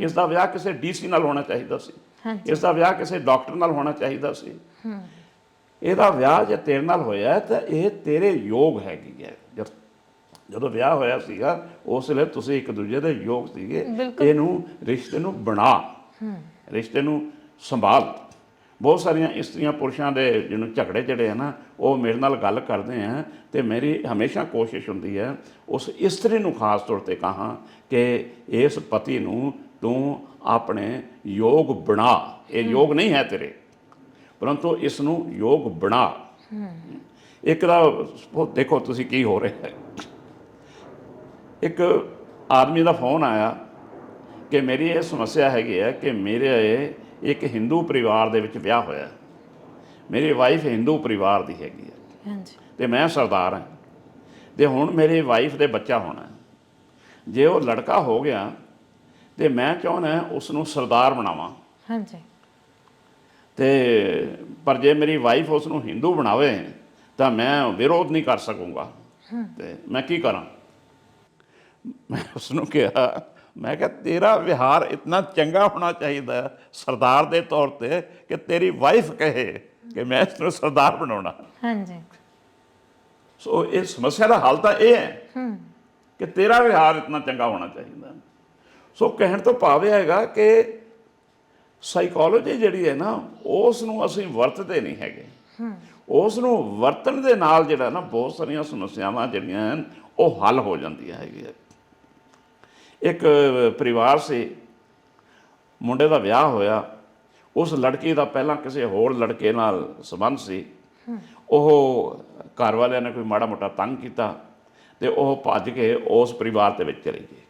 ਇਸ ਦਾ ਵਿਆਹ ਕਿਸੇ ਡੀਸੀ ਨਾਲ ਹੋਣਾ ਚਾਹੀਦਾ ਸੀ। ਇਸ ਦਾ ਵਿਆਹ ਕਿਸੇ ਡਾਕਟਰ ਨਾਲ ਹੋਣਾ ਚਾਹੀਦਾ ਸੀ। ਇਹਦਾ ਵਿਆਹ ਜੇ ਤੇਰੇ ਨਾਲ ਹੋਇਆ ਤਾਂ ਇਹ ਤੇਰੇ ਯੋਗ ਹੈਗੀ ਹੈ। ਜਦੋਂ ਵਿਆਹ ਹੋਇਆ ਸੀਗਾ ਉਸ ਵੇਲੇ ਤੁਸੀਂ ਇੱਕ ਦੂਜੇ ਦੇ ਯੋਗ ਸੀਗੇ। ਇਹਨੂੰ ਰਿਸ਼ਤੇ ਨੂੰ ਬਣਾ। ਰਿਸ਼ਤੇ ਨੂੰ ਸੰਭਾਲ। ਬਹੁਤ ਸਾਰੀਆਂ ਇਸਤਰੀਆਂ ਪੁਰਸ਼ਾਂ ਦੇ ਜਿਹਨੂੰ ਝਗੜੇ ਜਿਹੜੇ ਆ ਨਾ ਉਹ ਮੇਰੇ ਨਾਲ ਗੱਲ ਕਰਦੇ ਆ ਤੇ ਮੇਰੀ ਹਮੇਸ਼ਾ ਕੋਸ਼ਿਸ਼ ਹੁੰਦੀ ਹੈ ਉਸ ਇਸਤਰੀ ਨੂੰ ਖਾਸ ਤੌਰ ਤੇ ਕਹਾਂ ਕਿ ਇਸ ਪਤੀ ਨੂੰ ਤੂੰ ਆਪਣੇ ਯੋਗ ਬਣਾ। ਇਹ ਯੋਗ ਨਹੀਂ ਹੈ ਤੇਰੇ ਪਰੰਤੂ ਇਸ ਨੂੰ ਯੋਗ ਬਣਾ। ਇੱਕ ਦਾ ਦੇਖੋ ਤੁਸੀਂ ਕੀ ਹੋ ਰਿਹਾ ਹੈ। ਇੱਕ ਆਦਮੀ ਦਾ ਫੋਨ ਆਇਆ ਕਿ ਮੇਰੀ ਇਹ ਸਮੱਸਿਆ ਹੈਗੀ ਹੈ ਕਿ ਮੇਰੇ ਇੱਕ ਹਿੰਦੂ ਪਰਿਵਾਰ ਦੇ ਵਿੱਚ ਵਿਆਹ ਹੋਇਆ। ਹੈ। ਮੇਰੀ ਵਾਈਫ ਹਿੰਦੂ ਪਰਿਵਾਰ ਦੀ ਹੈਗੀ ਹੈ। ਹਾਂਜੀ। ਤੇ ਮੈਂ ਸਰਦਾਰ ਹਾਂ। ਤੇ ਹੁਣ ਮੇਰੀ ਵਾਈਫ ਦੇ ਬੱਚਾ ਹੋਣਾ ਹੈ। ਜੇ ਉਹ ਲੜਕਾ ਹੋ ਗਿਆ ਤੇ ਮੈਂ ਚਾਹੁੰਦਾ ਉਸ ਨੂੰ ਸਰਦਾਰ ਬਣਾਵਾਂ? ਹਾਂਜੀ। ਤੇ ਪਰ ਜੇ ਮੇਰੀ ਵਾਈਫ ਉਸ ਨੂੰ ਹਿੰਦੂ ਬਣਾਵੇ ਤਾਂ ਮੈਂ ਵਿਰੋਧ ਨਹੀਂ ਕਰ ਸਕੂੰਗਾ। ਤੇ ਮੈਂ ਕੀ ਕਰਾਂ? ਮੈਂ ਉਸ ਨੂੰ ਕਿਹਾ ਮੈਂ ਕਿਹਾ ਤੇਰਾ ਵਿਹਾਰ ਇਤਨਾ ਚੰਗਾ ਹੋਣਾ ਚਾਹੀਦਾ ਸਰਦਾਰ ਦੇ ਤੌਰ ਤੇ ਕਿ ਤੇਰੀ ਵਾਈਫ ਕਹੇ ਕਿ ਮੈਂ ਇਸ ਨੂੰ ਸਰਦਾਰ ਬਣਾਉਣਾ। ਹਾਂਜੀ। ਸੋ ਇਹ ਸਮੱਸਿਆ ਦਾ ਹੱਲ ਤਾਂ ਇਹ ਹੈ ਕਿ ਤੇਰਾ ਵਿਹਾਰ ਇਤਨਾ ਚੰਗਾ ਹੋਣਾ ਚਾਹੀਦਾ। ਸੋ ਕਹਿਣ ਤੋਂ ਭਾਵ ਇਹ ਹੈਗਾ ਕਿ ਸਾਈਕੋਲੋਜੀ ਜਿਹੜੀ ਹੈ ਨਾ ਉਸ ਨੂੰ ਅਸੀਂ ਵਰਤਦੇ ਨਹੀਂ ਹੈਗੇ। ਉਸ ਨੂੰ ਵਰਤਣ ਦੇ ਨਾਲ ਜਿਹੜਾ ਨਾ ਬਹੁਤ ਸਾਰੀਆਂ ਸਮੱਸਿਆਵਾਂ ਜਿਹੜੀਆਂ ਹਨ ਉਹ ਹੱਲ ਹੋ ਜਾਂਦੀਆਂ ਹੈਗੀਆਂ। ਇੱਕ ਪਰਿਵਾਰ ਸੀ, ਮੁੰਡੇ ਦਾ ਵਿਆਹ ਹੋਇਆ, ਉਸ ਲੜਕੀ ਦਾ ਪਹਿਲਾਂ ਕਿਸੇ ਹੋਰ ਲੜਕੇ ਨਾਲ ਸੰਬੰਧ ਸੀ। ਉਹ ਘਰ ਵਾਲਿਆਂ ਨੇ ਕੋਈ ਮਾੜਾ ਮੋਟਾ ਤੰਗ ਕੀਤਾ ਤੇ ਉਹ ਭੱਜ ਕੇ ਉਸ ਪਰਿਵਾਰ ਦੇ ਵਿੱਚ ਚਲੀ ਗਈ।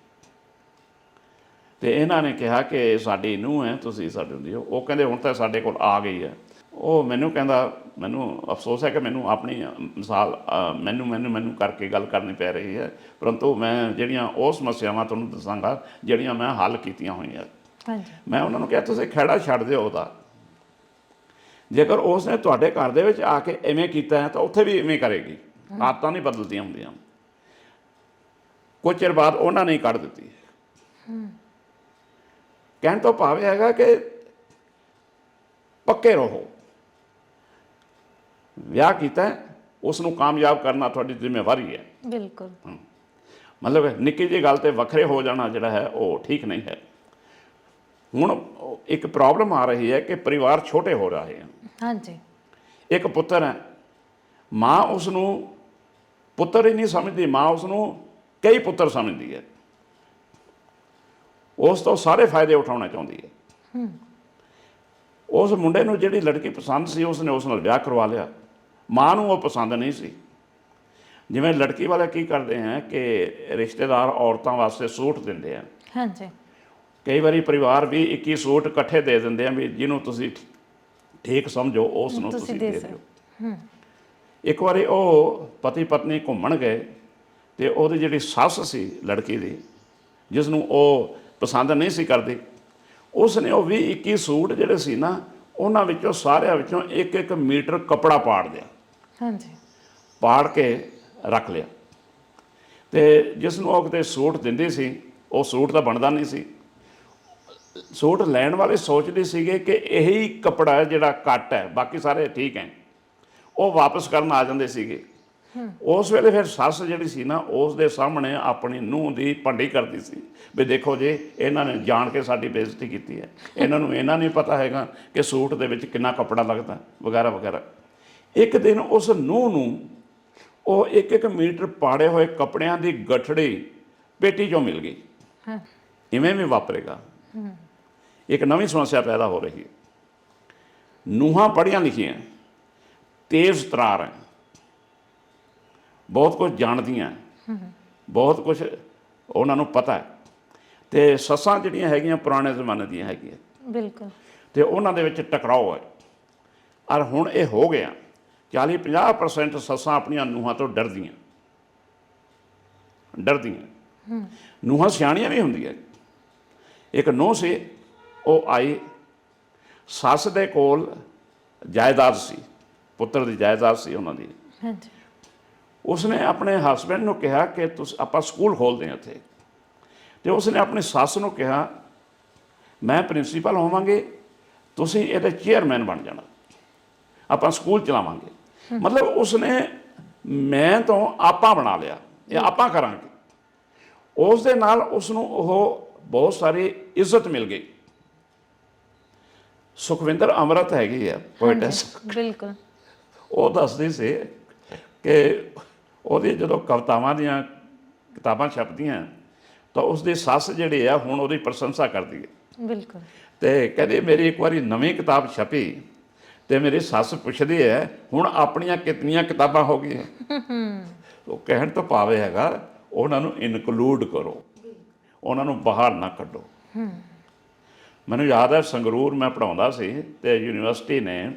ਤੇ ਇਹਨਾਂ ਨੇ ਕਿਹਾ ਕਿ ਸਾਡੀ ਨੂੰਹ ਹੈ, ਤੁਸੀਂ ਸਾਡੇ ਹੁੰਦੀ ਹੋ। ਉਹ ਕਹਿੰਦੇ ਹੁਣ ਤਾਂ ਸਾਡੇ ਕੋਲ ਆ ਗਈ ਹੈ। ਉਹ ਮੈਨੂੰ ਕਹਿੰਦਾ ਮੈਨੂੰ ਅਫਸੋਸ ਹੈ ਕਿ ਮੈਨੂੰ ਆਪਣੀ ਮਿਸਾਲ ਮੈਨੂੰ ਮੈਨੂੰ ਮੈਨੂੰ ਕਰਕੇ ਗੱਲ ਕਰਨੀ ਪੈ ਰਹੀ ਹੈ। ਪਰੰਤੂ ਮੈਂ ਜਿਹੜੀਆਂ ਉਹ ਸਮੱਸਿਆਵਾਂ ਤੁਹਾਨੂੰ ਦੱਸਾਂਗਾ ਜਿਹੜੀਆਂ ਮੈਂ ਹੱਲ ਕੀਤੀਆਂ ਹੋਈਆਂ। ਹਾਂਜੀ। ਮੈਂ ਉਹਨਾਂ ਨੂੰ ਕਿਹਾ ਤੁਸੀਂ ਖਹਿੜਾ ਛੱਡ ਦਿਓ ਉਹਦਾ। ਜੇਕਰ ਉਸ ਨੇ ਤੁਹਾਡੇ ਘਰ ਦੇ ਵਿੱਚ ਆ ਕੇ ਐਵੇਂ ਕੀਤਾ ਹੈ ਤਾਂ ਉੱਥੇ ਵੀ ਐਵੇਂ ਕਰੇਗੀ। ਆਦਤਾਂ ਨਹੀਂ ਬਦਲਦੀਆਂ ਹੁੰਦੀਆਂ। ਕੁਝ ਚਿਰ ਬਾਅਦ ਉਹਨਾਂ ਨੇ ਕੱਢ ਦਿੱਤੀ। ਕਹਿਣ ਤੋਂ ਭਾਵ ਹੈਗਾ ਕਿ ਪੱਕੇ ਰਹੋ। ਵਿਆਹ ਕੀਤਾ ਉਸ ਨੂੰ ਕਾਮਯਾਬ ਕਰਨਾ ਤੁਹਾਡੀ ਜ਼ਿੰਮੇਵਾਰੀ ਹੈ। ਬਿਲਕੁਲ। ਮਤਲਬ ਨਿੱਕੀ ਜਿਹੀ ਗੱਲ ਤੇ ਵੱਖਰੇ ਹੋ ਜਾਣਾ ਜਿਹੜਾ ਹੈ ਉਹ ਠੀਕ ਨਹੀਂ ਹੈ। ਹੁਣ ਇੱਕ ਪ੍ਰੋਬਲਮ ਆ ਰਹੀ ਹੈ ਕਿ ਪਰਿਵਾਰ ਛੋਟੇ ਹੋ ਰਹੇ ਹਨ। ਹਾਂਜੀ। ਇੱਕ ਪੁੱਤਰ ਹੈ ਮਾਂ ਉਸ ਨੂੰ ਪੁੱਤਰ ਹੀ ਨਹੀਂ ਸਮਝਦੀ ਮਾਂ ਉਸ ਨੂੰ ਕਈ ਪੁੱਤਰ ਸਮਝਦੀ ਹੈ। ਉਸ ਤੋਂ ਸਾਰੇ ਫਾਇਦੇ ਉਠਾਉਣਾ ਚਾਹੁੰਦੀ ਹੈ। ਉਸ ਮੁੰਡੇ ਨੂੰ ਜਿਹੜੀ ਲੜਕੀ ਪਸੰਦ ਸੀ ਉਸ ਨੇ ਉਸ ਨਾਲ ਵਿਆਹ ਕਰਵਾ ਲਿਆ। ਮਾਂ ਨੂੰ ਉਹ ਪਸੰਦ ਨਹੀਂ ਸੀ। ਜਿਵੇਂ ਲੜਕੀ ਵਾਲੇ ਕੀ ਕਰਦੇ ਹੈ ਕਿ ਰਿਸ਼ਤੇਦਾਰ ਔਰਤਾਂ ਵਾਸਤੇ ਸੂਟ ਦਿੰਦੇ ਆ। ਹਾਂਜੀ। ਕਈ ਵਾਰੀ ਪਰਿਵਾਰ ਵੀ 21 ਸੂਟ ਇਕੱਠੇ ਦੇ ਦਿੰਦੇ ਆ ਵੀ ਜਿਹਨੂੰ ਤੁਸੀਂ ਠੀਕ ਸਮਝੋ ਉਸ ਨੂੰ ਤੁਸੀਂ ਦੇ ਦਿਓ। ਇੱਕ ਵਾਰੀ ਉਹ ਪਤੀ ਪਤਨੀ ਘੁੰਮਣ ਗਏ ਤੇ ਉਹਦੀ ਜਿਹੜੀ ਸੱਸ ਸੀ ਲੜਕੀ ਦੀ ਜਿਸ ਨੂੰ ਉਹ ਪਸੰਦ ਨਹੀਂ ਸੀ ਕਰਦੀ ਉਸ ਨੇ ਉਹ 20 21 ਸੂਟ ਜਿਹੜੇ ਸੀ ਨਾ ਉਹਨਾਂ ਵਿੱਚੋਂ ਸਾਰਿਆਂ ਵਿੱਚੋਂ ਇੱਕ ਇੱਕ ਮੀਟਰ ਕਪੜਾ ਪਾੜ ਦਿਆ। ਹਾਂਜੀ। ਪਾੜ ਕੇ ਰੱਖ ਲਿਆ। ਤੇ ਜਿਸ ਨੂੰ ਉਹ ਕਿਤੇ ਸੂਟ ਦਿੰਦੀ ਸੀ ਉਹ ਸੂਟ ਤਾਂ ਬਣਦਾ ਨਹੀਂ ਸੀ। ਸੂਟ ਲੈਣ ਵਾਲੇ ਸੋਚਦੇ ਸੀਗੇ ਕਿ ਇਹੀ ਕਪੜਾ ਹੈ ਜਿਹੜਾ ਘੱਟ ਹੈ ਬਾਕੀ ਸਾਰੇ ਠੀਕ ਹੈ। ਉਹ ਵਾਪਸ ਕਰਨ ਆ ਜਾਂਦੇ ਸੀਗੇ। ਉਸ ਵੇਲੇ ਫਿਰ ਸੱਸ ਜਿਹੜੀ ਸੀ ਨਾ ਉਸ ਦੇ ਸਾਹਮਣੇ ਆਪਣੀ ਨੂੰਹ ਦੀ ਭੰਡੀ ਕਰਦੀ ਸੀ ਵੀ ਦੇਖੋ ਜੀ ਇਹਨਾਂ ਨੇ ਜਾਣ ਕੇ ਸਾਡੀ ਬੇਇੱਜ਼ਤੀ ਕੀਤੀ ਹੈ। ਇਹਨਾਂ ਨੂੰ ਇਹਨਾਂ ਨਹੀਂ ਪਤਾ ਹੈਗਾ ਕਿ ਸੂਟ ਦੇ ਵਿੱਚ ਕਿੰਨਾ ਕਪੜਾ ਲੱਗਦਾ ਵਗੈਰਾ ਵਗੈਰਾ। ਇੱਕ ਦਿਨ ਉਸ ਨੂੰਹ ਨੂੰ ਉਹ ਇੱਕ ਇੱਕ ਮੀਟਰ ਪਾੜੇ ਹੋਏ ਕੱਪੜਿਆਂ ਦੀ ਗਠੜੀ ਪੇਟੀ ਚੋਂ ਮਿਲ ਗਈ। ਹਾਂ। ਇਵੇਂ ਵੀ ਵਾਪਰੇਗਾ। ਇੱਕ ਨਵੀਂ ਸਮੱਸਿਆ ਪੈਦਾ ਹੋ ਰਹੀ ਹੈ। ਨੂਹਾਂ ਪੜ੍ਹੀਆਂ ਲਿਖੀਆਂ ਤੇਜ਼ ਤਰਾਰ ਹੈ। ਬਹੁਤ ਕੁਝ ਜਾਣਦੀਆਂ ਬਹੁਤ ਕੁਝ ਉਹਨਾਂ ਨੂੰ ਪਤਾ ਹੈ। ਤੇ ਸੱਸਾਂ ਜਿਹੜੀਆਂ ਹੈਗੀਆਂ ਪੁਰਾਣੇ ਜ਼ਮਾਨੇ ਦੀਆਂ ਹੈਗੀਆਂ। ਬਿਲਕੁਲ। ਤੇ ਉਹਨਾਂ ਦੇ ਵਿੱਚ ਟਕਰਾਓ ਹੈ। ਔਰ ਹੁਣ ਇਹ ਹੋ ਗਿਆ। 40 50% ਸੱਸਾਂ ਆਪਣੀਆਂ ਨੂਹਾਂ ਤੋਂ ਡਰਦੀਆਂ। ਡਰਦੀਆਂ। ਨੂਹਾਂ ਸਿਆਣੀਆਂ ਵੀ ਹੁੰਦੀਆਂ। ਇੱਕ ਨੂੰਹ ਸੀ ਉਹ ਆਈ। ਸੱਸ ਦੇ ਕੋਲ ਜਾਇਦਾਦ ਸੀ ਪੁੱਤਰ ਦੀ ਜਾਇਦਾਦ ਸੀ ਉਹਨਾਂ ਦੀ। ਹਾਂਜੀ। ਉਸਨੇ ਆਪਣੇ ਹਸਬੰਡ ਨੂੰ ਕਿਹਾ ਕਿ ਤੁਸੀਂ ਆਪਾਂ ਸਕੂਲ ਖੋਲਦੇ ਹਾਂ ਇੱਥੇ। ਤੇ ਉਸਨੇ ਆਪਣੀ ਸੱਸ ਨੂੰ ਕਿਹਾ ਮੈਂ ਪ੍ਰਿੰਸੀਪਲ ਹੋਵਾਂਗੇ ਤੁਸੀਂ ਇਹਦੇ ਚੇਅਰਮੈਨ ਬਣ ਜਾਣਾ। ਆਪਾਂ ਸਕੂਲ ਚਲਾਵਾਂਗੇ। ਮਤਲਬ ਉਸਨੇ ਮੈਂ ਤੋਂ ਆਪਾ ਬਣਾ ਲਿਆ ਇਹ ਆਪਾਂ ਕਰਾਂਗੇ। ਉਸ ਦੇ ਨਾਲ ਉਸ ਨੂੰ ਉਹ ਬਹੁਤ ਸਾਰੀ ਇੱਜ਼ਤ ਮਿਲ ਗਈ। ਸੁਖਵਿੰਦਰ ਅਮਰਤ ਹੈਗੀ ਆ ਪੋਇਟਸ ਬਿਲਕੁਲ। ਉਹ ਦੱਸਦੀ ਸੀ ਕਿ ਉਹਦੀ ਜਦੋਂ ਕਵਿਤਾਵਾਂ ਦੀਆਂ ਕਿਤਾਬਾਂ ਛਪਦੀਆਂ ਤਾਂ ਉਸ ਦੀ ਸੱਸ ਜਿਹੜੀ ਆ ਹੁਣ ਉਹਦੀ ਪ੍ਰਸ਼ੰਸਾ ਕਰਦੀ ਹੈ। ਬਿਲਕੁਲ। ਤੇ ਕਹਿੰਦੇ ਮੇਰੀ ਇੱਕ ਵਾਰੀ ਨਵੀਂ ਕਿਤਾਬ ਛਪੀ ਤੇ ਮੇਰੀ ਸੱਸ ਪੁੱਛਦੀ ਹੈ ਹੁਣ ਆਪਣੀਆਂ ਕਿਤਨੀਆਂ ਕਿਤਾਬਾਂ ਹੋ ਗਈਆਂ? ਉਹ ਕਹਿਣ ਤੋਂ ਭਾਵੇਂ ਹੈਗਾ ਉਹਨਾਂ ਨੂੰ ਇਨਕਲੂਡ ਕਰੋ। ਉਹਨਾਂ ਨੂੰ ਬਾਹਰ ਨਾ ਕੱਢੋ। ਮੈਨੂੰ ਯਾਦ ਹੈ ਸੰਗਰੂਰ ਮੈਂ ਪੜਾਉਂਦਾ ਸੀ ਤੇ ਯੂਨੀਵਰਸਿਟੀ ਨੇ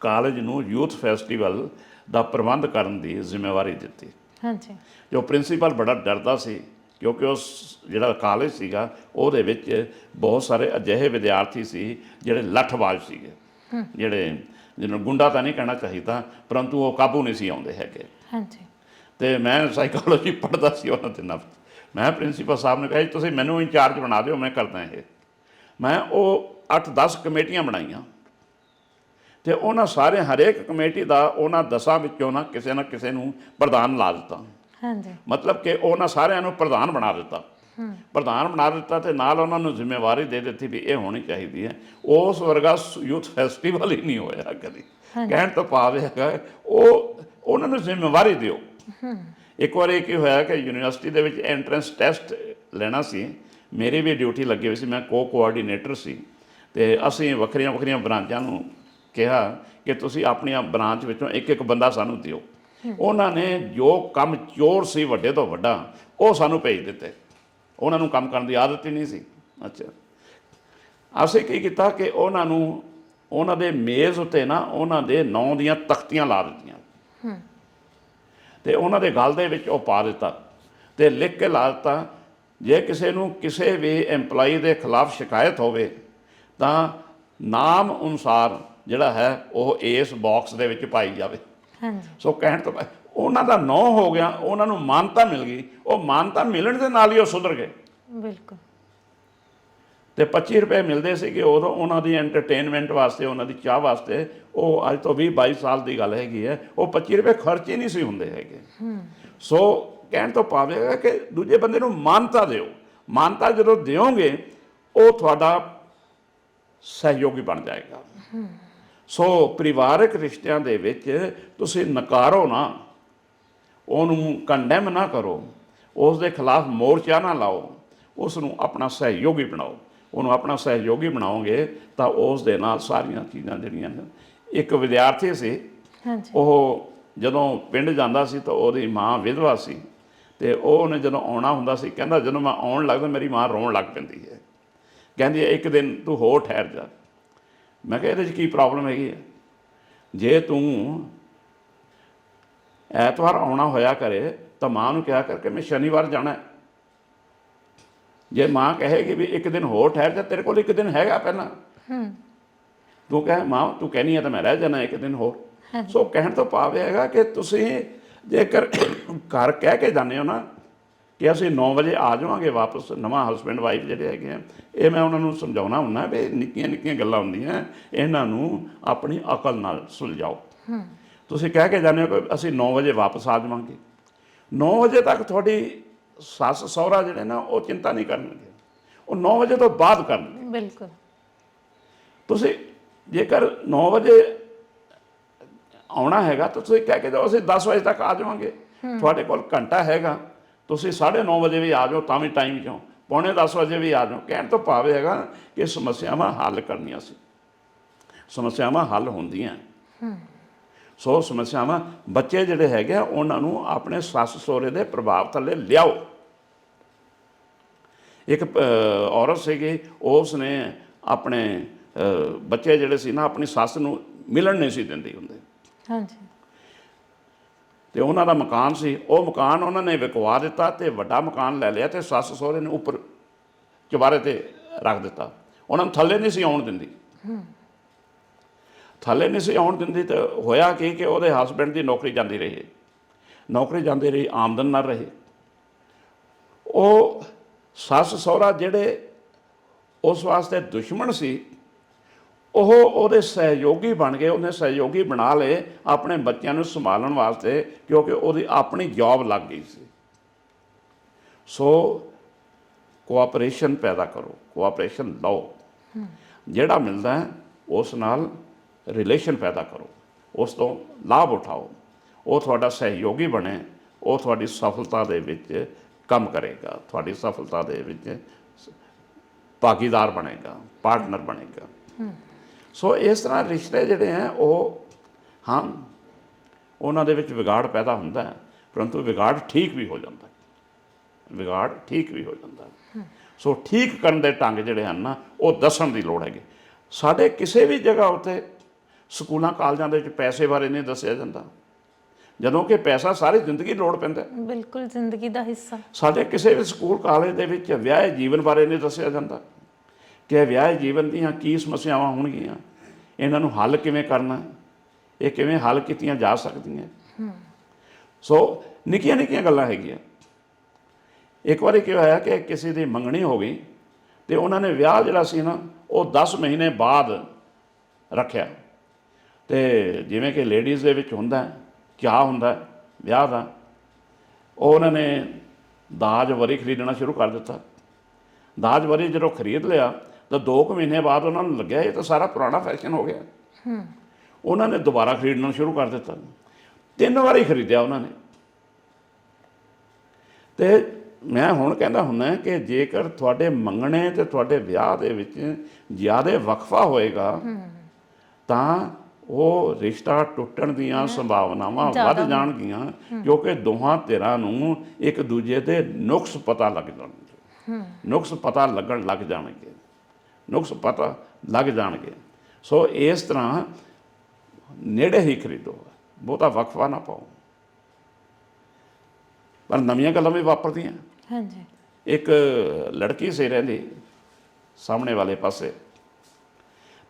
ਕਾਲਜ ਨੂੰ ਯੂਥ ਫੈਸਟੀਵਲ ਦਾ ਪ੍ਰਬੰਧ ਕਰਨ ਦੀ ਜ਼ਿੰਮੇਵਾਰੀ ਦਿੱਤੀ। ਹਾਂਜੀ। ਜੋ ਪ੍ਰਿੰਸੀਪਲ ਬੜਾ ਡਰਦਾ ਸੀ ਕਿਉਂਕਿ ਉਸ ਜਿਹੜਾ ਕਾਲਜ ਸੀਗਾ ਉਹਦੇ ਵਿੱਚ ਬਹੁਤ ਸਾਰੇ ਅਜਿਹੇ ਵਿਦਿਆਰਥੀ ਸੀ ਜਿਹੜੇ ਲੱਠਬਾਜ਼ ਸੀਗੇ। ਜਿਹੜੇ ਜਿਹਨੂੰ ਗੁੰਡਾ ਤਾਂ ਨਹੀਂ ਕਹਿਣਾ ਚਾਹੀਦਾ ਪਰੰਤੂ ਉਹ ਕਾਬੂ ਨਹੀਂ ਸੀ ਆਉਂਦੇ ਹੈਗੇ। ਹਾਂਜੀ। ਤੇ ਮੈਂ ਸਾਈਕੋਲੋਜੀ ਪੜ੍ਹਦਾ ਸੀ ਉਹਨਾਂ ਦਿਨਾਂ ਵਿੱਚ ਮੈਂ ਪ੍ਰਿੰਸੀਪਲ ਸਾਹਿਬ ਨੇ ਕਿਹਾ ਤੁਸੀਂ ਮੈਨੂੰ ਇੰਚਾਰਜ ਬਣਾ ਦਿਓ ਮੈਂ ਕਰਦਾ ਇਹ। ਮੈਂ ਉਹ 8-10 ਕਮੇਟੀਆਂ ਬਣਾਈਆਂ। ਤੇ ਉਹਨਾਂ ਸਾਰੇ ਹਰੇਕ ਕਮੇਟੀ ਦਾ ਉਹਨਾਂ ਦਸਾਂ ਵਿੱਚੋਂ ਨਾ ਕਿਸੇ ਨਾ ਕਿਸੇ ਨੂੰ ਪ੍ਰਧਾਨ ਲਾ ਦਿੱਤਾ। ਹਾਂਜੀ। ਮਤਲਬ ਕਿ ਉਹਨਾਂ ਸਾਰਿਆਂ ਨੂੰ ਪ੍ਰਧਾਨ ਬਣਾ ਦਿੱਤਾ। ਪ੍ਰਧਾਨ ਬਣਾ ਦਿੱਤਾ ਤੇ ਨਾਲ ਉਹਨਾਂ ਨੂੰ ਜ਼ਿੰਮੇਵਾਰੀ ਦੇ ਦਿੱਤੀ ਵੀ ਇਹ ਹੋਣੀ ਚਾਹੀਦੀ ਹੈ। ਉਸ ਵਰਗਾ ਯੂਥ ਫੈਸਟੀਵਲ ਹੀ ਨਹੀਂ ਹੋਇਆ ਕਦੀ। ਕਹਿਣ ਤੋਂ ਭਾਵ ਇਹ ਹੈਗਾ ਉਹ ਉਹਨਾਂ ਨੂੰ ਜ਼ਿੰਮੇਵਾਰੀ ਦਿਓ। ਇੱਕ ਵਾਰੀ ਕੀ ਹੋਇਆ ਕਿ ਯੂਨੀਵਰਸਿਟੀ ਦੇ ਵਿੱਚ ਐਂਟਰੈਂਸ ਟੈਸਟ ਲੈਣਾ ਸੀ। ਮੇਰੀ ਵੀ ਡਿਊਟੀ ਲੱਗੀ ਹੋਈ ਸੀ ਮੈਂ ਕੋ ਕੋਆਰਡੀਨੇਟਰ ਸੀ। ਤੇ ਅਸੀਂ ਵੱਖਰੀਆਂ ਵੱਖਰੀਆਂ ਬ੍ਰਾਂਚਾਂ ਨੂੰ ਕਿਹਾ ਕਿ ਤੁਸੀਂ ਆਪਣੀਆਂ ਬ੍ਰਾਂਚ ਵਿੱਚੋਂ ਇੱਕ ਇੱਕ ਬੰਦਾ ਸਾਨੂੰ ਦਿਓ। ਉਹਨਾਂ ਨੇ ਜੋ ਕੰਮ ਚੋਰ ਸੀ ਵੱਡੇ ਤੋਂ ਵੱਡਾ ਉਹ ਸਾਨੂੰ ਭੇਜ ਦਿੱਤੇ। ਉਹਨਾਂ ਨੂੰ ਕੰਮ ਕਰਨ ਦੀ ਆਦਤ ਹੀ ਨਹੀਂ ਸੀ। ਅੱਛਾ। ਅਸੀਂ ਕੀ ਕੀਤਾ ਕਿ ਉਹਨਾਂ ਨੂੰ ਉਹਨਾਂ ਦੇ ਮੇਜ਼ ਉੱਤੇ ਨਾ ਉਹਨਾਂ ਦੇ ਨਾਂ ਦੀਆਂ ਤਖਤੀਆਂ ਲਾ ਦਿੱਤੀਆਂ। ਤੇ ਉਹਨਾਂ ਦੇ ਗਲ ਦੇ ਵਿੱਚ ਉਹ ਪਾ ਦਿੱਤਾ ਤੇ ਲਿਖ ਕੇ ਲਾ ਦਿੱਤਾ ਜੇ ਕਿਸੇ ਨੂੰ ਕਿਸੇ ਵੀ EMPLOYEE ਦੇ ਖਿਲਾਫ ਸ਼ਿਕਾਇਤ ਹੋਵੇ ਤਾਂ ਨਾਮ ਅਨੁਸਾਰ ਜਿਹੜਾ ਹੈ ਉਹ ਇਸ ਬਾਕਸ ਦੇ ਵਿੱਚ ਪਾਈ ਜਾਵੇ। ਹਾਂਜੀ। ਸੋ ਕਹਿਣ ਤੋਂ ਬਾਅਦ ਉਹਨਾਂ ਦਾ ਨਾਂ ਹੋ ਗਿਆ ਉਹਨਾਂ ਨੂੰ ਮਾਨਤਾ ਮਿਲ ਗਈ। ਉਹ ਮਾਨਤਾ ਮਿਲਣ ਦੇ ਨਾਲ ਹੀ ਉਹ ਸੁਧਰ ਗਏ। ਬਿਲਕੁਲ। ਤੇ 25 ਰੁਪਏ ਮਿਲਦੇ ਸੀਗੇ ਉਦੋਂ ਉਹਨਾਂ ਦੀ ਐਂਟਰਟੇਨਮੈਂਟ ਵਾਸਤੇ ਉਹਨਾਂ ਦੀ ਚਾਹ ਵਾਸਤੇ। ਉਹ ਅੱਜ ਤੋਂ 20 22 ਸਾਲ ਦੀ ਗੱਲ ਹੈਗੀ ਹੈ। ਉਹ 25 ਰੁਪਏ ਖਰਚ ਹੀ ਨਹੀਂ ਸੀ ਹੁੰਦੇ ਹੈਗੇ। ਸੋ ਕਹਿਣ ਤੋਂ ਭਾਵ ਕਿ ਦੂਜੇ ਬੰਦੇ ਨੂੰ ਮਾਨਤਾ ਦਿਓ। ਮਾਨਤਾ ਜਦੋਂ ਦਿਓਗੇ ਉਹ ਤੁਹਾਡਾ ਸਹਿਯੋਗੀ ਬਣ ਜਾਏਗਾ। ਸੋ ਪਰਿਵਾਰਕ ਰਿਸ਼ਤਿਆਂ ਦੇ ਵਿੱਚ ਤੁਸੀਂ ਨਕਾਰੋ ਨਾ। ਉਹਨੂੰ ਕੰਡੈਮ ਨਾ ਕਰੋ। ਉਸ ਦੇ ਖਿਲਾਫ ਮੋਰਚਾ ਨਾ ਲਾਓ। ਉਸ ਨੂੰ ਆਪਣਾ ਸਹਿਯੋਗੀ ਬਣਾਓ। ਉਹਨੂੰ ਆਪਣਾ ਸਹਿਯੋਗੀ ਬਣਾਓਗੇ ਤਾਂ ਉਸ ਦੇ ਨਾਲ ਸਾਰੀਆਂ ਚੀਜ਼ਾਂ ਜਿਹੜੀਆਂ ਨੇ ਇੱਕ ਵਿਦਿਆਰਥੀ ਸੀ ਹਾਂਜੀ। ਉਹ ਜਦੋਂ ਪਿੰਡ ਜਾਂਦਾ ਸੀ ਤਾਂ ਉਹਦੀ ਮਾਂ ਵਿਧਵਾ ਸੀ ਤੇ ਉਹ ਉਹਨੇ ਜਦੋਂ ਆਉਣਾ ਹੁੰਦਾ ਸੀ ਕਹਿੰਦਾ ਜਦੋਂ ਮੈਂ ਆਉਣ ਲੱਗਦਾ ਮੇਰੀ ਮਾਂ ਰੋਣ ਲੱਗ ਪੈਂਦੀ ਹੈ। ਕਹਿੰਦੀ ਹੈ ਇੱਕ ਦਿਨ ਤੂੰ ਹੋਰ ਠਹਿਰ ਜਾ। ਮੈਂ ਕਿਹਾ ਇਹਦੇ 'ਚ ਕੀ ਪ੍ਰੋਬਲਮ ਹੈਗੀ ਹੈ? ਜੇ ਤੂੰ ਐਤਵਾਰ ਆਉਣਾ ਹੋਇਆ ਕਰੇ ਤਾਂ ਮਾਂ ਨੂੰ ਕਿਹਾ ਕਰਕੇ ਮੈਂ ਸ਼ਨੀਵਾਰ ਜਾਣਾ ਹੈ। ਜੇ ਮਾਂ ਕਹੇਗੀ ਵੀ ਇੱਕ ਦਿਨ ਹੋਰ ਠਹਿਰ ਜਾ ਤੇਰੇ ਕੋਲ ਇੱਕ ਦਿਨ ਹੈਗਾ ਪਹਿਲਾਂ। ਤੂੰ ਕਹੇ ਮਾਂ ਤੂੰ ਕਹਿਨੀ ਹੈ ਤਾਂ ਮੈਂ ਰਹਿ ਜਾਣਾ ਇੱਕ ਦਿਨ ਹੋਰ। ਸੋ ਕਹਿਣ ਤੋਂ ਭਾਵ ਇਹ ਹੈਗਾ ਕਿ ਤੁਸੀਂ ਜੇਕਰ ਘਰ ਕਹਿ ਕੇ ਜਾਂਦੇ ਹੋ ਨਾ ਕਿ ਅਸੀਂ 9 ਵਜੇ ਆ ਜਾਵਾਂਗੇ ਵਾਪਸ ਨਵਾਂ ਹਸਬੈਂਡ ਵਾਈਫ ਜਿਹੜੇ ਹੈਗੇ ਆ ਇਹ ਮੈਂ ਉਹਨਾਂ ਨੂੰ ਸਮਝਾਉਣਾ ਹੁੰਦਾ ਵੀ ਨਿੱਕੀਆਂ ਨਿੱਕੀਆਂ ਗੱਲਾਂ ਹੁੰਦੀਆਂ ਇਹਨਾਂ ਨੂੰ ਆਪਣੀ ਅਕਲ ਨਾਲ ਸੁਲਝਾਓ। ਤੁਸੀਂ ਕਹਿ ਕੇ ਜਾਂਦੇ ਹੋ ਕਿ ਅਸੀਂ 9 ਵਜੇ ਵਾਪਸ ਆ ਜਾਵਾਂਗੇ। 9 ਵਜੇ ਤੱਕ ਤੁਹਾਡੀ ਸੱਸ ਸਹੁਰਾ ਜਿਹੜੇ ਨਾ ਉਹ ਚਿੰਤਾ ਨਹੀਂ ਕਰਨਗੇ ਉਹ 9 ਵਜੇ ਤੋਂ ਬਾਅਦ ਕਰਨਗੇ ਬਿਲਕੁਲ। ਤੁਸੀਂ ਜੇਕਰ 9 ਵਜੇ ਆਉਣਾ ਹੈਗਾ ਤਾਂ ਤੁਸੀਂ ਕਹਿ ਕੇ ਜਾਓ ਅਸੀਂ 10 ਵਜੇ ਤੱਕ ਆ ਜਾਵਾਂਗੇ। ਤੁਹਾਡੇ ਕੋਲ ਘੰਟਾ ਹੈਗਾ। ਤੁਸੀਂ 9:30 ਵਜੇ ਵੀ ਆ ਜਾਓ ਤਾਂ ਵੀ ਟਾਈਮ ਚੋਂ ਪੌਣੇ 10 ਵਜੇ ਵੀ ਆ ਜਾਓ। ਕਹਿਣ ਤੋਂ ਭਾਵ ਹੈਗਾ ਕਿ ਸਮੱਸਿਆਵਾਂ ਹੱਲ ਕਰਨੀਆਂ ਸੀ। ਸਮੱਸਿਆਵਾਂ ਹੱਲ ਹੁੰਦੀਆਂ। ਸੋ ਸਮੱਸਿਆਵਾਂ ਬੱਚੇ ਜਿਹੜੇ ਹੈਗੇ ਆ ਉਹਨਾਂ ਨੂੰ ਆਪਣੇ ਸੱਸ ਸਹੁਰੇ ਦੇ ਪ੍ਰਭਾਵ ਥੱਲੇ ਲਿਆਓ। ਇੱਕ ਔਰਤ ਸੀਗੀ ਉਸ ਨੇ ਆਪਣੇ ਬੱਚੇ ਜਿਹੜੇ ਸੀ ਨਾ ਆਪਣੀ ਸੱਸ ਨੂੰ ਮਿਲਣ ਨਹੀਂ ਸੀ ਦਿੰਦੀ ਹੁੰਦੇ। ਹਾਂਜੀ। ਤੇ ਉਹਨਾਂ ਦਾ ਮਕਾਨ ਸੀ ਉਹ ਮਕਾਨ ਉਹਨਾਂ ਨੇ ਵਿਕਵਾ ਦਿੱਤਾ ਤੇ ਵੱਡਾ ਮਕਾਨ ਲੈ ਲਿਆ ਤੇ ਸੱਸ ਸਹੁਰੇ ਨੇ ਉੱਪਰ ਚੁਬਾਰੇ ਤੇ ਰੱਖ ਦਿੱਤਾ। ਉਹਨਾਂ ਨੂੰ ਥੱਲੇ ਨਹੀਂ ਸੀ ਆਉਣ ਦਿੰਦੀ। ਥੱਲੇ ਨਹੀਂ ਸੀ ਆਉਣ ਦਿੰਦੀ ਤੇ ਹੋਇਆ ਕੀ ਕਿ ਉਹਦੇ ਹਸਬੰਡ ਦੀ ਨੌਕਰੀ ਜਾਂਦੀ ਰਹੀ। ਨੌਕਰੀ ਜਾਂਦੀ ਰਹੀ ਆਮਦਨ ਨਾ ਰਹੇ। ਉਹ ਸੱਸ ਸਹੁਰਾ ਜਿਹੜੇ ਉਸ ਵਾਸਤੇ ਦੁਸ਼ਮਣ ਸੀ ਉਹ ਉਹਦੇ ਸਹਿਯੋਗੀ ਬਣ ਗਏ ਉਹਨੇ ਸਹਿਯੋਗੀ ਬਣਾ ਲਏ ਆਪਣੇ ਬੱਚਿਆਂ ਨੂੰ ਸੰਭਾਲਣ ਵਾਸਤੇ ਕਿਉਂਕਿ ਉਹਦੀ ਆਪਣੀ ਜੌਬ ਲੱਗ ਗਈ ਸੀ। ਸੋ ਕੋਆਪਰੇਸ਼ਨ ਪੈਦਾ ਕਰੋ ਕੋਆਪਰੇਸ਼ਨ ਲਓ। ਜਿਹੜਾ ਮਿਲਦਾ ਹੈ ਉਸ ਨਾਲ ਰਿਲੇਸ਼ਨ ਪੈਦਾ ਕਰੋ, ਉਸ ਤੋਂ ਲਾਭ ਉਠਾਓ, ਉਹ ਤੁਹਾਡਾ ਸਹਿਯੋਗੀ ਬਣੇ, ਉਹ ਤੁਹਾਡੀ ਸਫਲਤਾ ਦੇ ਵਿੱਚ ਕੰਮ ਕਰੇਗਾ, ਤੁਹਾਡੀ ਸਫਲਤਾ ਦੇ ਵਿੱਚ ਭਾਗੀਦਾਰ ਬਣੇਗਾ ਪਾਰਟਨਰ ਬਣੇਗਾ। ਸੋ ਇਸ ਤਰ੍ਹਾਂ ਰਿਸ਼ਤੇ ਜਿਹੜੇ ਆ ਉਹ ਹਾਂ, ਉਹਨਾਂ ਦੇ ਵਿੱਚ ਵਿਗਾੜ ਪੈਦਾ ਹੁੰਦਾ ਹੈ, ਪਰੰਤੂ ਵਿਗਾੜ ਠੀਕ ਵੀ ਹੋ ਜਾਂਦਾ ਹੈ। ਵਿਗਾੜ ਠੀਕ ਵੀ ਹੋ ਜਾਂਦਾ ਹੈ। ਸੋ ਠੀਕ ਕਰਨ ਦੇ ਢੰਗ ਜਿਹੜੇ ਹਨ ਨਾ, ਉਹ ਦੱਸਣ ਦੀ ਲੋੜ ਹੈਗੀ। ਸਾਡੇ ਕਿਸੇ ਵੀ ਜਗ੍ਹਾ ਉੱਤੇ ਸਕੂਲਾਂ ਕਾਲਜਾਂ ਦੇ ਵਿੱਚ ਪੈਸੇ ਬਾਰੇ ਨਹੀਂ ਦੱਸਿਆ ਜਾਂਦਾ। ਜਦੋਂ ਕਿ ਪੈਸਾ ਸਾਰੀ ਜ਼ਿੰਦਗੀ ਲੋੜ ਪੈਂਦਾ। ਬਿਲਕੁਲ ਜ਼ਿੰਦਗੀ ਦਾ ਹਿੱਸਾ। ਸਾਡੇ ਕਿਸੇ ਵੀ ਸਕੂਲ ਕਾਲਜ ਦੇ ਵਿੱਚ ਵਿਆਹ ਜੀਵਨ ਬਾਰੇ ਨਹੀਂ ਦੱਸਿਆ ਜਾਂਦਾ। ਕਿ ਵਿਆਹ ਜੀਵਨ ਦੀਆਂ ਕੀ ਸਮੱਸਿਆਵਾਂ ਹੋਣਗੀਆਂ ਇਹਨਾਂ ਨੂੰ ਹੱਲ ਕਿਵੇਂ ਕਰਨਾ ਇਹ ਕਿਵੇਂ ਹੱਲ ਕੀਤੀਆਂ ਜਾ ਸਕਦੀਆਂ। ਸੋ ਨਿੱਕੀਆਂ ਨਿੱਕੀਆਂ ਗੱਲਾਂ ਹੈਗੀਆਂ। ਇੱਕ ਵਾਰੀ ਕੀ ਹੋਇਆ ਕਿ ਕਿਸੇ ਦੀ ਮੰਗਣੀ ਹੋ ਗਈ ਤੇ ਉਹਨਾਂ ਨੇ ਵਿਆਹ ਜਿਹੜਾ ਸੀ ਨਾ ਉਹ 10 ਮਹੀਨੇ ਬਾਅਦ ਰੱਖਿਆ। ਤੇ ਜਿਵੇਂ ਕਿ ਲੇਡੀਜ਼ ਦੇ ਵਿੱਚ ਹੁੰਦਾ ਹੈ, ਚਾਅ ਹੁੰਦਾ ਹੈ ਵਿਆਹ ਦਾ ਉਹ ਉਹਨਾਂ ਨੇ ਦਾਜ ਵਰੀ ਖਰੀਦਣਾ ਸ਼ੁਰੂ ਕਰ ਦਿੱਤਾ। ਦਾਜ ਵਰੀ ਜਦੋਂ ਖਰੀਦ ਲਿਆ ਤਾਂ 2 ਕੁ ਮਹੀਨੇ ਬਾਅਦ ਉਹਨਾਂ ਨੂੰ ਲੱਗਿਆ ਇਹ ਤਾਂ ਸਾਰਾ ਪੁਰਾਣਾ ਫੈਸ਼ਨ ਹੋ ਗਿਆ। ਉਹਨਾਂ ਨੇ ਦੁਬਾਰਾ ਖਰੀਦਣਾ ਸ਼ੁਰੂ ਕਰ ਦਿੱਤਾ। ਤਿੰਨ ਵਾਰੀ ਖਰੀਦਿਆ ਉਹਨਾਂ ਨੇ। ਤੇ ਮੈਂ ਹੁਣ ਕਹਿੰਦਾ ਹੁੰਦਾ ਕਿ ਜੇਕਰ ਤੁਹਾਡੇ ਮੰਗਣੇ ਤੇ ਤੁਹਾਡੇ ਵਿਆਹ ਦੇ ਵਿੱਚ ਜ਼ਿਆਦਾ ਵਕਫਾ ਹੋਏਗਾ ਤਾਂ ਉਹ ਰਿਸ਼ਤਾ ਟੁੱਟਣ ਦੀਆਂ ਸੰਭਾਵਨਾਵਾਂ ਵੱਧ ਜਾਣਗੀਆਂ ਕਿਉਂਕਿ ਦੋਹਾਂ ਧਿਰਾਂ ਨੂੰ ਇੱਕ ਦੂਜੇ ਦੇ ਨੁਕਸ ਪਤਾ ਲੱਗ ਜਾਣਗੇ। ਨੁਕਸ ਪਤਾ ਲੱਗਣ ਲੱਗ ਜਾਣਗੇ। ਨੁਕਸ ਪਤਾ ਲੱਗ ਜਾਣਗੇ। ਸੋ ਇਸ ਤਰ੍ਹਾਂ ਨੇੜੇ ਹੀ ਖਰੀਦੋ। ਬਹੁਤਾ ਵਕਫਾ ਨਾ ਪਾਓ। ਪਰ ਨਵੀਆਂ ਗੱਲਾਂ ਵੀ ਵਾਪਰਦੀਆਂ। ਹਾਂਜੀ। ਇੱਕ ਲੜਕੀ ਸੀ ਰਹਿੰਦੀ ਸਾਹਮਣੇ ਵਾਲੇ ਪਾਸੇ।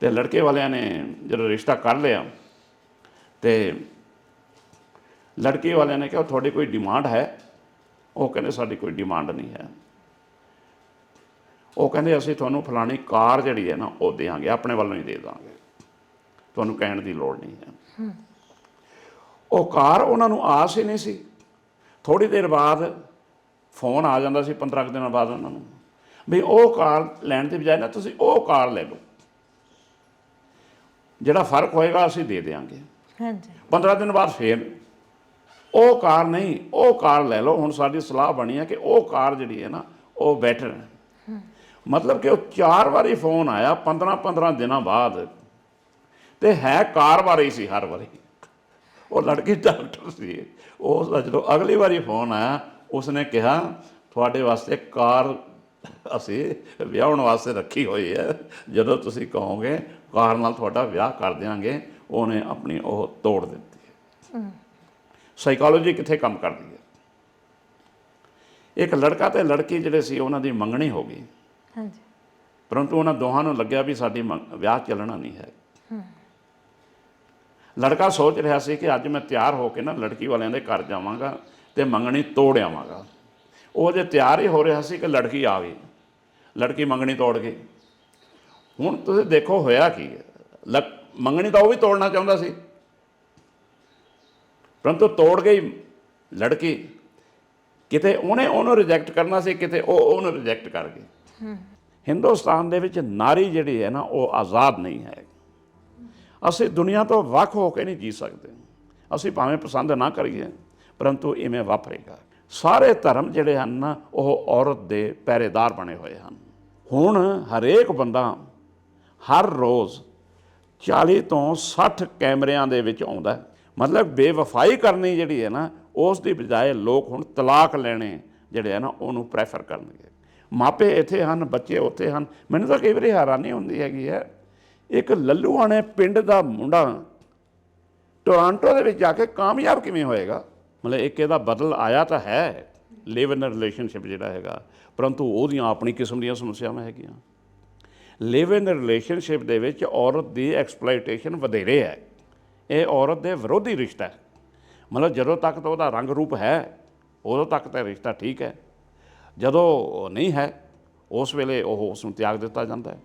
ਤੇ ਲੜਕੇ ਵਾਲਿਆਂ ਨੇ ਜਦੋਂ ਰਿਸ਼ਤਾ ਕਰ ਲਿਆ ਤੇ ਲੜਕੇ ਵਾਲਿਆਂ ਨੇ ਕਿਹਾ ਤੁਹਾਡੀ ਕੋਈ ਡਿਮਾਂਡ ਹੈ? ਉਹ ਕਹਿੰਦੇ ਸਾਡੀ ਕੋਈ ਡਿਮਾਂਡ ਨਹੀਂ ਹੈ। ਉਹ ਕਹਿੰਦੇ ਅਸੀਂ ਤੁਹਾਨੂੰ ਫਲਾਣੀ ਕਾਰ ਜਿਹੜੀ ਹੈ ਨਾ ਉਹ ਦੇਵਾਂਗੇ ਆਪਣੇ ਵੱਲੋਂ ਹੀ ਦੇ ਦਾਂਗੇ ਤੁਹਾਨੂੰ ਕਹਿਣ ਦੀ ਲੋੜ ਨਹੀਂ ਹੈ। ਉਹ ਕਾਰ ਉਹਨਾਂ ਨੂੰ ਆਸ ਹੀ ਨਹੀਂ ਸੀ। ਥੋੜੀ ਦੇਰ ਬਾਅਦ ਫੋਨ ਆ ਜਾਂਦਾ ਸੀ 15 ਕੁ ਦਿਨਾਂ ਬਾਅਦ ਉਹਨਾਂ ਨੂੰ। ਵੀ ਉਹ ਕਾਰ ਲੈਣ ਦੀ ਬਜਾਏ ਨਾ ਤੁਸੀਂ ਉਹ ਕਾਰ ਲੈ ਲਓ। ਜਿਹੜਾ ਫ਼ਰਕ ਹੋਏਗਾ ਅਸੀਂ ਦੇ ਦੇਵਾਂਗੇ ਹਾਂਜੀ। 15 ਦਿਨ ਬਾਅਦ ਫੇਰ ਉਹ ਕਾਰ ਨਹੀਂ ਉਹ ਕਾਰ ਲੈ ਲਓ ਹੁਣ ਸਾਡੀ ਸਲਾਹ ਬਣੀ ਹੈ ਕਿ ਉਹ ਕਾਰ ਜਿਹੜੀ ਹੈ ਨਾ ਉਹ ਬੈਟਰ ਹੈ। ਮਤਲਬ ਕਿ ਉਹ ਚਾਰ ਵਾਰੀ ਫੋਨ ਆਇਆ 15 15 ਦਿਨਾਂ ਬਾਅਦ ਤੇ ਹੈ ਕਾਰ ਬਾਰੇ ਸੀ ਹਰ ਵਾਰੀ। ਉਹ ਲੜਕੀ ਡਾਕਟਰ ਸੀ। ਉਸ ਦਾ ਜਦੋਂ ਅਗਲੀ ਵਾਰੀ ਫੋਨ ਆਇਆ ਉਸਨੇ ਕਿਹਾ ਤੁਹਾਡੇ ਵਾਸਤੇ ਕਾਰ ਅਸੀਂ ਵਿਆਹਣ ਵਾਸਤੇ ਰੱਖੀ ਹੋਈ ਹੈ। ਜਦੋਂ ਤੁਸੀਂ ਕਹੋਗੇ ਕਾਰ ਨਾਲ ਤੁਹਾਡਾ ਵਿਆਹ ਕਰ ਦਿਆਂਗੇ ਉਹਨੇ ਆਪਣੀ ਉਹ ਤੋੜ ਦਿੱਤੀ ਸਾਈਕੋਲੋਜੀ ਕਿੱਥੇ ਕੰਮ ਕਰਦੀ ਹੈ? ਇੱਕ ਲੜਕਾ ਤੇ ਲੜਕੀ ਜਿਹੜੇ ਸੀ ਉਹਨਾਂ ਦੀ ਮੰਗਣੀ ਹੋ ਗਈ। ਹਾਂਜੀ। ਪਰੰਤੂ ਉਹਨਾਂ ਦੋਹਾਂ ਨੂੰ ਲੱਗਿਆ ਵੀ ਸਾਡੀ ਵਿਆਹ ਚੱਲਣਾ ਨਹੀਂ ਹੈ। ਲੜਕਾ ਸੋਚ ਰਿਹਾ ਸੀ ਕਿ ਅੱਜ ਮੈਂ ਤਿਆਰ ਹੋ ਕੇ ਨਾ ਲੜਕੀ ਵਾਲਿਆਂ ਦੇ ਘਰ ਜਾਵਾਂਗਾ ਤੇ ਮੰਗਣੀ ਤੋੜ ਆਵਾਂਗਾ। ਉਹ ਜੇ ਤਿਆਰ ਹੀ ਹੋ ਰਿਹਾ ਸੀ ਕਿ ਲੜਕੀ ਆ ਗਈ ਲੜਕੀ ਮੰਗਣੀ ਤੋੜ ਗਈ। ਹੁਣ ਤੁਸੀਂ ਦੇਖੋ ਹੋਇਆ ਕੀ ਹੈ। ਮੰਗਣੀ ਤਾਂ ਉਹ ਵੀ ਤੋੜਨਾ ਚਾਹੁੰਦਾ ਸੀ। ਪਰੰਤੂ ਤੋੜ ਗਈ ਲੜਕੀ। ਕਿਤੇ ਉਹਨੇ ਉਹਨੂੰ ਰਿਜੈਕਟ ਕਰਨਾ ਸੀ ਕਿਤੇ ਉਹ ਉਹਨੂੰ ਰਿਜੈਕਟ ਕਰ ਗਈ। ਹਿੰਦੁਸਤਾਨ ਦੇ ਵਿੱਚ ਨਾਰੀ ਜਿਹੜੀ ਹੈ ਨਾ ਉਹ ਆਜ਼ਾਦ ਨਹੀਂ ਹੈ। ਅਸੀਂ ਦੁਨੀਆ ਤੋਂ ਵੱਖ ਹੋ ਕੇ ਨਹੀਂ ਜੀ ਸਕਦੇ। ਅਸੀਂ ਭਾਵੇਂ ਪਸੰਦ ਨਾ ਕਰੀਏ ਪਰੰਤੂ ਇਵੇਂ ਵਾਪਰੇਗਾ। ਸਾਰੇ ਧਰਮ ਜਿਹੜੇ ਹਨ ਨਾ ਉਹ ਔਰਤ ਦੇ ਪਹਿਰੇਦਾਰ ਬਣੇ ਹੋਏ ਹਨ। ਹੁਣ ਹਰੇਕ ਬੰਦਾ ਹਰ ਰੋਜ਼ 40 ਤੋਂ 60 ਕੈਮਰਿਆਂ ਦੇ ਵਿੱਚ ਆਉਂਦਾ ਮਤਲਬ ਬੇਵਫਾਈ ਕਰਨੀ ਜਿਹੜੀ ਹੈ ਨਾ, ਉਸ ਦੀ ਬਜਾਏ ਲੋਕ ਹੁਣ ਤਲਾਕ ਲੈਣੇ ਜਿਹੜੇ ਆ ਨਾ ਉਹਨੂੰ ਪ੍ਰੈਫਰ ਕਰਨਗੇ। ਮਾਪੇ ਇੱਥੇ ਹਨ, ਬੱਚੇ ਉੱਥੇ ਹਨ। ਮੈਨੂੰ ਤਾਂ ਕਈ ਵਾਰੀ ਹੈਰਾਨੀ ਹੁੰਦੀ ਹੈਗੀ ਹੈ, ਇੱਕ ਲੱਲੂਆਣੇ ਪਿੰਡ ਦਾ ਮੁੰਡਾ ਟੋਰਾਂਟੋ ਦੇ ਵਿੱਚ ਜਾ ਕੇ ਕਾਮਯਾਬ ਕਿਵੇਂ ਹੋਏਗਾ? ਮਤਲਬ ਇੱਕ ਇਹਦਾ ਬਦਲ ਆਇਆ ਤਾਂ ਹੈ, ਲਿਵ ਇਨ ਰਿਲੇਸ਼ਨਸ਼ਿਪ ਜਿਹੜਾ ਹੈਗਾ, ਪਰੰਤੂ ਉਹਦੀਆਂ ਆਪਣੀ ਕਿਸਮ ਦੀਆਂ ਸਮੱਸਿਆਵਾਂ ਹੈਗੀਆਂ। ਲਿਵ ਇਨ ਰਿਲੇਸ਼ਨਸ਼ਿਪ ਦੇ ਵਿੱਚ ਔਰਤ ਦੀ ਐਕਸਪਲੋਇਟੇਸ਼ਨ ਵਧੇਰੇ ਹੈ। ਇਹ ਔਰਤ ਦੇ ਵਿਰੋਧੀ ਰਿਸ਼ਤਾ ਹੈ। ਮਤਲਬ ਜਦੋਂ ਤੱਕ ਤਾਂ ਉਹਦਾ ਰੰਗ ਰੂਪ ਹੈ, ਉਦੋਂ ਤੱਕ ਤਾਂ ਰਿਸ਼ਤਾ ਠੀਕ ਹੈ। ਜਦੋਂ ਨਹੀਂ ਹੈ, ਉਸ ਵੇਲੇ ਉਹ ਉਸ ਨੂੰ ਤਿਆਗ ਦਿੱਤਾ ਜਾਂਦਾ ਹੈ।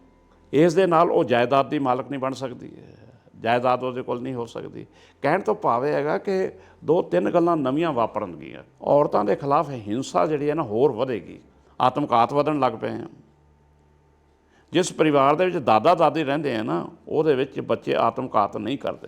ਇਸ ਦੇ ਨਾਲ ਉਹ ਜਾਇਦਾਦ ਦੀ ਮਾਲਕ ਨਹੀਂ ਬਣ ਸਕਦੀ। ਹੈ ਜਾਇਦਾਦ ਉਹਦੇ ਕੋਲ ਨਹੀਂ ਹੋ ਸਕਦੀ। ਕਹਿਣ ਤੋਂ ਭਾਵੇਂ ਹੈਗਾ ਕਿ ਦੋ ਤਿੰਨ ਗੱਲਾਂ ਨਵੀਆਂ ਵਾਪਰਨਗੀਆਂ। ਔਰਤਾਂ ਦੇ ਖਿਲਾਫ ਹਿੰਸਾ ਜਿਹੜੀ ਹੈ ਨਾ ਹੋਰ ਵਧੇਗੀ। ਆਤਮਘਾਤ ਵਧਣ ਲੱਗ ਪਏ ਹਨ। ਜਿਸ ਪਰਿਵਾਰ ਦੇ ਵਿੱਚ ਦਾਦਾ ਦਾਦੀ ਰਹਿੰਦੇ ਆ ਨਾ, ਉਹਦੇ ਵਿੱਚ ਬੱਚੇ ਆਤਮਘਾਤ ਨਹੀਂ ਕਰਦੇ।